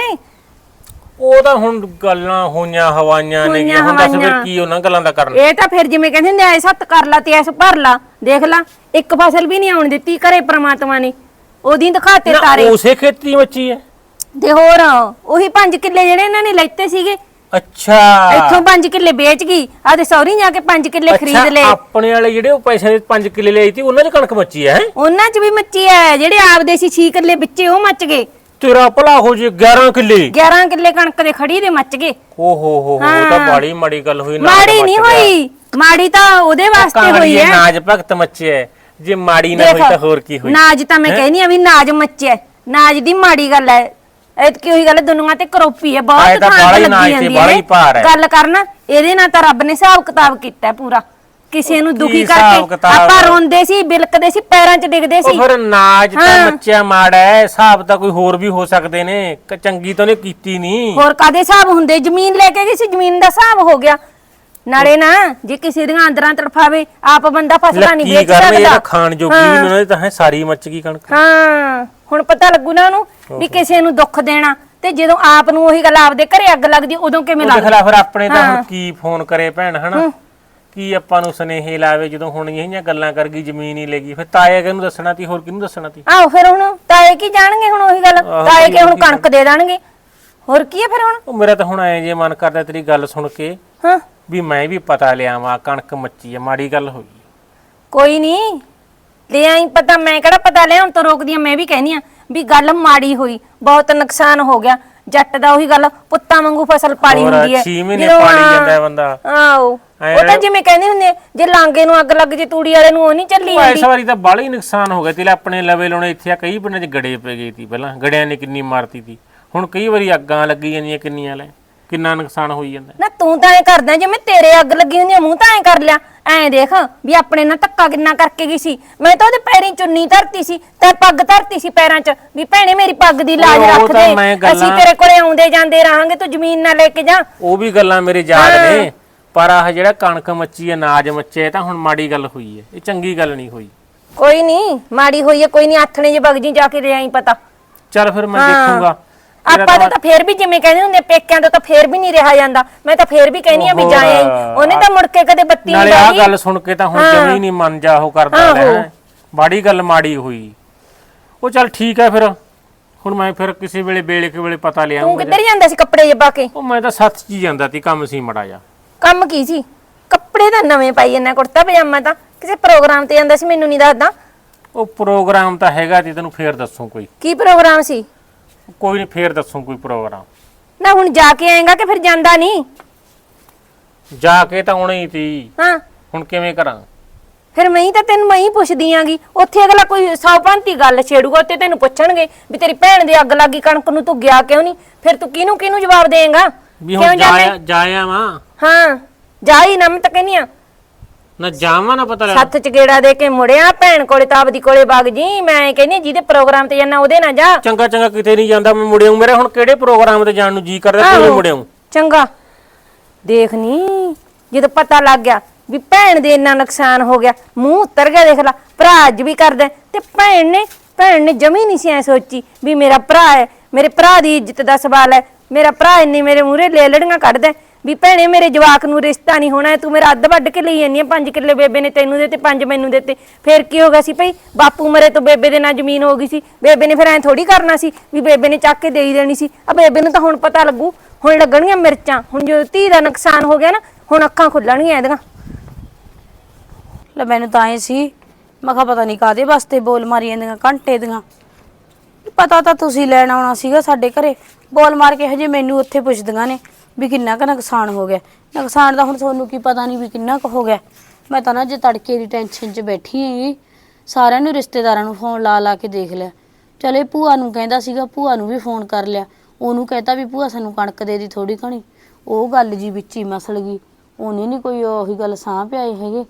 ਉਹ ਤਾਂ ਹੁਣ ਗੱਲਾਂ ਹੋਈਆਂ ਹਵਾਈਆਂ ਨੇ ਹੋਈਆਂ ਹੁਣ ਦੱਸ ਫਿਰ। ਕੀ ਉਹਨਾਂ ਗੱਲਾਂ ਦਾ ਕਰਨ? ਇਹ ਤਾਂ ਫਿਰ ਜਿਵੇਂ ਕਹਿੰਦੇ ਹੁੰਦੇ ਐ ਸੱਤ ਕਰ ਲਾ ਤੇ ਐਸ ਭਰ ਲਾ। ਦੇਖ ਲਾ ਇੱਕ ਫਸਲ ਵੀ ਨਹੀਂ ਆਉਣ ਦਿੱਤੀ ਘਰੇ ਪ੍ਰਮਾਤਮਾ ਨੇ। ਉਹਦੀ ਦਿਖਾਤੇ ਤਾਰੇ। ਉਸੇ ਖੇਤੀ ਮੱਚੀ ਐ ਤੇ ਹੋਰ ਉਹੀ 5 ਕਿੱਲੇ ਜਿਹੜੇ ਇਹਨਾਂ ਨੇ ਲੈਤੇ ਸੀਗੇ। ਅੱਛਾ। ਇੱਥੋਂ 5 ਕਿੱਲੇ ਵੇਚ ਗਈ ਆਦੇ ਸੌਰੀ ਜਾ ਕੇ 5 ਕਿੱਲੇ ਖਰੀਦ ਅੱਛਾ, ਲਏ। ਆਪਣੇ ਵਾਲੇ ਜਿਹੜੇ ਉਹ ਪੈਸੇ ਦੇ 5 ਕਿੱਲੇ ਲਈ ਸੀ ਉਹਨਾਂ 'ਚ ਕਣਕ ਮੱਚੀ ਹੈਂ? ਉਹਨਾਂ 'ਚ ਵੀ ਮੱਚੀ ਐ ਜਿਹੜੇ ਆਪਦੇ ਸੀ 6 ਕਿੱਲੇ ਵਿੱਚੇ ਉਹ ਮੱਚ ਗਏ। ਤੇਰਾ ਭਲਾ ਹੋ ਜੇ 11 ਕਿੱਲੇ। 11 ਕਿੱਲੇ ਕਣਕ ਦੇ ਖੜੀ ਦੇ ਮੱਚ ਗਏ। ਓ ਹੋ ਹੋ ਹੋ ਉਹ ਤਾਂ ਬਾੜੀ ਮਾੜੀ ਗੱਲ ਹੋਈ ਨਾ ਮਾੜੀ ਨਹੀਂ ਹੋਈ। ਮਾੜੀ ਤਾਂ ਉਹਦੇ ਵਾਸਤੇ ਹੋਈ ਐ ਨਾਜ ਭਗਤ ਮੱਚਿਆ ਜੇ ਮਾੜੀ ਨਾ ਹੋਈ ਤਾਂ ਹੋਰ ਕੀ ਹੋਈ। ਨਾਜ ਤਾਂ ਮੈਂ ਕਹਿੰਦੀ ਆ ਵੀ ਨਾਜ ਮੱਚਿਆ ਨਾਜ ਦੀ ਮਾੜੀ ਗੱਲ ਐ ਐਤਕੀ ਉਹੀ ਗੱਲ? ਦੁਨੀਆ ਤੇ ਕਰੋਪੀ ਆਏ ਬਹੁਤ ਤਾਂ ਥਾਂ ਬਾਹਲਾ ਤੇ ਹੀ ਲੱਗੀ ਨਾਜ ਤੇ ਜਾਂਦੀ ਬਾਹਲਾ ਐ ਹੀ ਭਾਰ। ਗੱਲ ਕਰਨਾ ਇਹਦੇ ਨਾਲ ਤਾਂ ਰੱਬ ਨੇ ਹਿਸਾਬ ਕਿਤਾਬ ਕੀਤਾ ਹੈ ਪੂਰਾ। ਕਿਸੇ ਨੂੰ ਦੁਖੀ ਹਿਸਾਬ ਕਰਕੇ ਕਿਤਾਬ? ਆਪਾਂ ਰੋਂਦੇ ਸੀ ਬਿਲਕਦੇ ਸੀ ਪੈਰਾਂ 'ਚ ਡਿੱਗਦੇ ਉਹ ਸੀ। ਫਿਰ ਨਾਜ ਤਾਂ ਹਾਂ। ਮਾੜਾ ਹੈ ਹਿਸਾਬ ਤਾਂ ਕੋਈ ਹੋਰ ਵੀ ਹੋ ਸਕਦੇ ਨੇ। ਕ- ਚੰਗੀ ਤਾਂ ਉਹਨੇ ਕੀਤੀ ਨਹੀਂ। ਹੋਰ ਕਾਦੇ ਹਿਸਾਬ ਹੁੰਦੇ? ਜ਼ਮੀਨ ਲੈ ਕੇ ਗਈ ਸੀ ਜ਼ਮੀਨ ਦਾ ਹਿਸਾਬ ਹੋ ਗਿਆ। ਨਾਲੇ ਨਾ ਜੇ ਕਿਸੇ ਦੀਆਂ ਅੰਦਰਾਂ ਤੜਫਾਵੇ ਆਪ ਬੰਦਾ ਫਸਲਾਂ ਨਹੀਂ ਲੱਕੀ ਵੇਚ ਕਰਨ ਇਹ ਸਕਦਾ। ਤਾਂ ਖਾਣ ਜੋਗੀ ਵੀ ਉਹਨਾਂ ਦੀ ਤਾਂ ਹੈ ਸਾਰੀ ਮੱਚ ਗਈ ਕਣਕ। ਹਾਂ ਹੁਣ ਪਤਾ ਲੱਗੂ ਨਾ ਉਹਨੂੰ ਵੀ ਕਿਸੇ ਨੂੰ ਦੁੱਖ ਦੇਣਾ। ਤੇ ਜਦੋਂ ਆਪ ਨੂੰ ਉਹੀ ਗੱਲ ਆਪਦੇ ਘਰੇ ਅੱਗ ਲੱਗਦੀ ਉਦੋਂ ਕਿਵੇਂ ਉਹਦੇ ਲੱਗਦੀ? ਖਿਲਾਫ ਫਿਰ ਆਪਣੇ ਤਾਂ ਹੁਣ ਕੀ ਫੋਨ ਕਰੇ ਭੈਣ ਹਨਾ? ਕੀ ਆਪਾਂ ਨੂੰ ਸੁਨੇਹੇ ਲਾਵੇ ਜਦੋਂ ਹੁਣ ਇਹੀਆਂ ਗੱਲਾਂ ਕਰ ਗਈ ਜ਼ਮੀਨ ਹੀ ਲੈ ਗਈ ਫਿਰ ਤਾਏ ਕਿਹਨੂੰ ਦੱਸਣਾ ਤੀ ਹੋਰ ਕਿਹਨੂੰ ਦੱਸਣਾ ਤੀ? ਆਹੋ ਫਿਰ ਹੁਣ ਤਾਏ ਕੀ ਜਾਣਗੇ ਹੁਣ ਉਹੀ ਗੱਲ? ਤਾਏ ਕੇ ਹੁਣ ਕਣਕ ਦੇ ਦੇਣਗੇ। ਹੋਰ ਕੀ ਹੈ ਫਿਰ ਹੁਣ? ਉਹ ਮੇਰਾ ਤਾਂ ਹੁਣ ਐ ਜੇ ਮਨ ਕਰਦਾ ਤੇਰੀ ਗੱਲ ਸੁਣ ਕੇ ਹਾਂ। ਵੀ ਮੈਂ ਵੀ ਪਤਾ ਲਿਆਵਾਂ ਕਣਕ ਮੱਚੀ ਆ ਮਾੜੀ ਗੱਲ ਹੋਈ ਕੋਈ ਨਹੀਂ ਲੈ ਆਈ ਪਤਾ ਮੈਂ ਕਿਹੜਾ ਪਤਾ ਲਿਆਉਣ ਤੋਂ ਰੋਕਦੀ ਆ ਮੈਂ ਵੀ ਕਹਿੰਦੀ ਆ ਵੀ ਗੱਲ ਮਾੜੀ ਹੋਈ ਬਹੁਤ ਨੁਕਸਾਨ ਹੋ ਗਿਆ। ਜੱਟ ਦਾ ਉਹੀ ਗੱਲ ਪੁੱਤਾਂ ਵਾਂਗੂ ਫਸਲ ਪਾਲੀ ਹੋਰ ਹੁੰਦੀ ਹੈ ਛੇ ਮਹੀਨੇ ਜਦੋਂ ਪਾਲੀ ਆ- ਜਾਂਦਾ ਹੈ ਬੰਦਾ। ਐਂ ਉਹ ਤਾਂ ਜਿਵੇਂ ਕਹਿੰਦੇ ਹੁੰਦੇ ਆ, ਜੇ ਲਾਂਗੇ ਨੂੰ ਅੱਗ ਲੱਗ ਜੇ ਤੂੜੀ ਵਾਲੇ ਨੂੰ ਉਹ ਨਹੀਂ ਚੱਲੀ ਉਹ ਜਾਂਦੀ। ਇਸ ਵਾਰੀ ਤਾਂ ਬਾਹਲਾ ਹੀ ਨੁਕਸਾਨ ਹੋ ਗਿਆ। ਤੇ ਆਪਣੇ ਲਵੇ ਲਾਉਣੇ ਇੱਥੇ ਆ ਕਈ ਪਿੰਡਾਂ 'ਚ ਗੜੇ ਪੈ ਗਏ ਸੀ ਪਹਿਲਾਂ ਗੜਿਆਂ ਨੇ ਕਿੰਨੀ ਮਾਰਤੀ ਸੀ। ਹੁਣ ਕਈ ਵਾਰੀ ਅੱਗਾਂ ਲੱਗੀ ਜਾਂਦੀਆਂ ਕਿੰਨੀਆਂ ਲੈ ਕਿੰਨਾ ਨੁਕਸਾਨ ਹੋਈ ਜਾਂਦਾ। ਨਾ ਤੂੰ ਤਾਂ ਐ ਕਰਦਾ ਜਿਵੇਂ ਤੇਰੇ ਅੱਗ ਲੱਗੀ ਹੁੰਦੀ ਆ ਮੂੰਹ ਤਾਂ ਐ ਕਰ ਲਿਆ। ਐ ਦੇਖ ਵੀ ਆਪਣੇ ਨਾਲ ਧੱਕਾ ਕਿੰਨਾ ਕਰਕੇ ਗਈ ਸੀ। ਮੈਂ ਤਾਂ ਉਹਦੇ ਪੈਰੀਂ ਚੁੰਨੀ ਧਰਤੀ ਸੀ ਤੇ ਪੱਗ ਧਰਤੀ ਸੀ ਪੈਰਾਂ 'ਚ ਵੀ ਭੈਣੇ ਮੇਰੀ ਪੱਗ ਦੀ ਲਾਜ ਉਹ ਰੱਖ ਤਾਂ ਦੇ ਅਸੀਂ ਤੇਰੇ ਕੋਲੇ ਆਉਂਦੇ ਜਾਂਦੇ ਰਹਾਂਗੇ ਤੂੰ ਜ਼ਮੀਨ ਨਾ ਲੈ ਕੇ ਜਾ। ਉਹ ਵੀ ਗੱਲਾਂ ਮੇਰੇ ਯਾਦ ਨੇ। ਪਰ ਆਹ ਜਿਹੜਾ ਕਣਕ ਮੱਚੀ ਅਨਾਜ ਇਹ ਤਾਂ ਹੁਣ ਮਾੜੀ ਗੱਲ ਹੋਈ ਹੈ ਇਹ ਚੰਗੀ ਗੱਲ ਨਹੀਂ ਹੋਈ। ਕੋਈ ਨਹੀਂ ਮਾੜੀ ਹੋਈ ਹੈ ਕੋਈ ਨਹੀਂ ਆਥਣੇ ਜੇ ਵਗ ਜੀ ਜਾ ਕੇ ਲੈ ਆਈ ਪਤਾ। ਚੱਲ ਫਿਰ ਮੈਂ। ਦੇਖੂੰਗਾ। ਆਪਾਂ ਤੋਂ ਤਾਂ ਫੇਰ ਵੀ ਜਿਵੇਂ ਕਹਿੰਦੇ ਹੁੰਦੇ ਆ, ਪੇਕਿਆਂ ਤੋਂ ਤਾਂ ਫੇਰ ਵੀ ਨਹੀਂ ਰਿਹਾ ਜਾਂਦਾ। ਮੈਂ ਤਾਂ ਫੇਰ ਵੀ ਕਹਿੰਦੀ ਆ ਵੀ ਹੋਰ। ਜਾ ਆਈ। ਉਹਨੇ ਤਾਂ ਮੁੜ ਕੇ ਕਦੇ ਬੱਤੀ ਨਾਲੇ ਨਹੀਂ ਆਹ ਬਾਲੀ ਗੱਲ ਸੁਣ ਕੇ ਤਾਂ ਹੁਣ ਜਮੀ ਨਹੀਂ ਮਨ ਜਾ ਉਹ ਕਰਦਾ ਲੈ। ਬਾੜੀ ਗੱਲ ਮਾੜੀ ਹੋਈ। ਉਹ ਚੱਲ ਠੀਕ ਹੈ ਫਿਰ। ਹੁਣ ਮੈਂ ਫਿਰ ਕਿਸੇ ਵੇਲੇ ਵੇਲੇ ਕੇ ਵੇਲੇ ਪਤਾ ਤੂੰ ਲਿਆਉਂਗਾ ਕਿੱਧਰ ਜਾਂਦਾ ਸੀ ਕੱਪੜੇ ਜੇ ਪਾ ਕੇ? ਉਹ ਮੈਂ ਤਾਂ ਸੱਤ ਚ ਜਾਂਦਾ ਸੀ ਕੰਮ ਸੀ ਮੜਾ ਜਾ ਕੰਮ ਕੀ ਸੀ? ਕੱਪੜੇ ਤਾਂ ਨਵੇਂ ਪਾਈ ਜਾਂਦਾ ਕੁੜਤਾ ਪਜਾਮਾ ਤਾਂ। ਕਿਸੇ ਪ੍ਰੋਗਰਾਮ ਤੇ ਜਾਂਦਾ ਸੀ ਮੈਨੂੰ ਨਹੀਂ ਦੱਸਦਾ। ਉਹ ਪ੍ਰੋਗਰਾਮ ਤਾਂ ਹੈਗਾ ਤੇ ਤੈਨੂੰ ਫੇਰ ਦੱਸੂ ਕੋਈ। ਕੀ ਪ੍ਰੋਗਰਾਮ ਸੀ? ਕੋਈ ਨਹੀਂ ਫੇਰ ਦੱਸੂ ਕੋਈ ਪ੍ਰੋਗਰਾਮ। ਨਾ ਹੁਣ ਜਾ ਕੇ ਆਏਗਾ ਕਿ ਫਿਰ ਜਾਂਦਾ ਨਹੀਂ ਜਾ ਕੇ ਤਾਂ ਆਉਣਾ ਹੀ ਤੀ ਹਾਂ। ਹੁਣ ਕਿਵੇਂ ਕਰਾਂ? ਫਿਰ ਮੈਂ ਹੀ ਤਾਂ ਤੈਨੂੰ ਮੈਂ ਹੀ ਪੁੱਛਦੀ ਆਂਗੀ। ਉੱਥੇ ਅਗਲਾ ਕੋਈ ਸੌਪੰਤੀ ਗੱਲ ਛੇੜੂਗਾ ਉੱਤੇ ਤੈਨੂੰ ਪੁੱਛਣਗੇ ਵੀ ਤੇਰੀ ਭੈਣ ਦੇ ਅੱਗ ਲੱਗੀ ਕਣਕ ਨੂੰ ਤੂੰ ਗਿਆ ਕਿਉਂ ਨਹੀਂ ਫਿਰ ਤੂੰ ਕਿਹਨੂੰ ਕਿਹਨੂੰ ਜਵਾਬ ਦੇਂਗਾ ਵੀ ਹੁਣ ਜਾਇਆ ਜਾਇਆ ਵਾਂ ਹਾਂ ਜਾ ਹੀ ਨਾ ਮੈਂ ਤਾਂ ਕਹਿੰਦੀ ਆ। ਨਾ ਜਾਵਾਂ ਨਾ ਪਤਾ ਲੱਗ ਸੱਤ ਚ ਗੇੜਾ ਦੇ ਕੇ ਮੁੜਿਆ ਭੈਣ ਕੋਲੇ ਤਾਂ ਆਪਦੀ ਕੋਲੇ ਵਗ ਜੀ ਮੈਂ ਕਹਿੰਦੀ ਹਾਂ, ਜਿਹਦੇ ਪ੍ਰੋਗਰਾਮ ਤੇ ਜਾਣਾ ਉਹਦੇ ਨਾਲ ਜਾ। ਚੰਗਾ ਚੰਗਾ ਕਿਤੇ ਨਹੀਂ ਜਾਂਦਾ ਮੈਂ ਮੁੜਿਆਉਂ। ਮੇਰੇ ਹੁਣ ਕਿਹੜੇ ਪ੍ਰੋਗਰਾਮ ਤੇ ਜਾਣ ਨੂੰ ਜੀ ਕਰਦਾ ਕੋਈ ਆਹੋ। ਮੁੜਿਆਉਂ? ਚੰਗਾ। ਦੇਖ ਨੀ ਜਦੋਂ ਪਤਾ ਲੱਗ ਗਿਆ ਵੀ ਭੈਣ ਦੇ ਇੰਨਾ ਨੁਕਸਾਨ ਹੋ ਗਿਆ ਮੂੰਹ ਉਤਰ ਗਿਆ ਦੇਖ ਲਾ ਭਰਾ ਅੱਜ ਵੀ ਕਰਦਾ ਹੈ, ਤੇ ਭੈਣ ਨੇ ਭੈਣ ਨੇ ਜਮੀ ਨਹੀਂ ਸੀ ਐ ਸੋਚੀ ਵੀ ਮੇਰਾ ਭਰਾ ਹੈ ਮੇਰੇ ਭਰਾ ਦੀ ਇੱਜ਼ਤ ਦਾ ਸਵਾਲ ਹੈ ਮੇਰਾ ਭਰਾ ਇੰਨੀ ਮੇਰੇ ਮੂਹਰੇ ਲੈ ਲੜੀਆਂ ਕੱਢਦਾ ਵੀ ਭੈਣੇ ਮੇਰੇ ਜਵਾਕ ਨੂੰ ਰਿਸ਼ਤਾ ਨਹੀਂ ਹੋਣਾ, ਤੂੰ ਮੇਰਾ ਅੱਧ ਵੱਢ ਕੇ ਲਈ ਜਾਂਦੀ ਆ 5 ਕਿੱਲੇ ਬੇਬੇ ਨੇ ਤੈਨੂੰ ਦੇ ਤੇ 5 ਮੈਨੂੰ ਦਿੱਤੇ। ਫਿਰ ਕੀ ਹੋ ਗਿਆ ਸੀ ਭਈ? ਬਾਪੂ ਮਰੇ ਤੋਂ ਬੇਬੇ ਦੇ ਨਾਲ ਜ਼ਮੀਨ ਹੋ ਗਈ ਸੀ। ਬੇਬੇ ਨੇ ਫਿਰ ਐ ਥੋੜੀ ਕਰਨਾ ਸੀ ਵੀ ਬੇਬੇ ਨੇ ਚੱਕ ਕੇ ਦੇ ਦੇਣੀ ਸੀ। ਆ ਬੇਬੇ ਨੂੰ ਤਾਂ ਹੁਣ ਪਤਾ ਲੱਗੂ, ਹੁਣ ਲੱਗਣਗੀਆਂ ਮਿਰਚਾਂ, ਹੁਣ ਜੋ ਧੀ ਦਾ ਨੁਕਸਾਨ ਹੋ ਗਿਆ ਨਾ, ਹੁਣ ਅੱਖਾਂ ਖੁੱਲਣਗੀਆਂ ਇਹਦੀਆਂ। ਲੈ ਮੈਨੂੰ ਤਾਂ ਐ ਸੀ, ਮੈਂ ਕਿਹਾ ਪਤਾ ਨਹੀਂ ਕਾਦੇ ਵਾਸਤੇ ਬੋਲ ਮਾਰੀ ਜਾਂਦੀਆਂ, ਘੰਟੇ ਦੀਆਂ। ਪਤਾ ਤਾਂ ਤੁਸੀਂ ਲੈਣ ਆਉਣਾ ਸੀਗਾ ਸਾਡੇ ਘਰੇ। ਬੋਲ ਮਾਰ ਕੇ ਹਜੇ ਮੈਨੂੰ ਉੱਥੇ ਪੁੱਛਦੀਆਂ ਨੇ ਵੀ ਕਿੰਨਾ ਕੁ ਨੁਕਸਾਨ ਹੋ ਗਿਆ। ਨੁਕਸਾਨ ਦਾ ਹੁਣ ਤੁਹਾਨੂੰ ਕੀ ਪਤਾ ਨਹੀਂ ਵੀ ਕਿੰਨਾ ਕੁ ਹੋ ਗਿਆ। ਮੈਂ ਤਾਂ ਨਾ ਜੇ ਤੜਕੇ ਦੀ ਟੈਨਸ਼ਨ 'ਚ ਬੈਠੀ ਹੈਗੀ, ਸਾਰਿਆਂ ਨੂੰ ਰਿਸ਼ਤੇਦਾਰਾਂ ਨੂੰ ਫੋਨ ਲਾ ਲਾ ਕੇ ਦੇਖ ਲਿਆ। ਚਲੇ ਭੂਆ ਨੂੰ ਕਹਿੰਦਾ ਸੀਗਾ, ਭੂਆ ਨੂੰ ਵੀ ਫੋਨ ਕਰ ਲਿਆ। ਉਹਨੂੰ ਕਹਿਤਾ ਵੀ ਭੂਆ ਸਾਨੂੰ ਕਣਕ ਦੇ ਦੀ ਥੋੜੀ ਘਣੀ। ਉਹ ਗੱਲ ਜੀ ਵਿੱਚ ਹੀ ਮਸਲ ਗਈ। ਉਹਨੇ ਨਹੀਂ ਕੋਈ ਉਹੀ ਗੱਲ ਸਾਹ ਪਿਆਏ ਹੈਗੇ।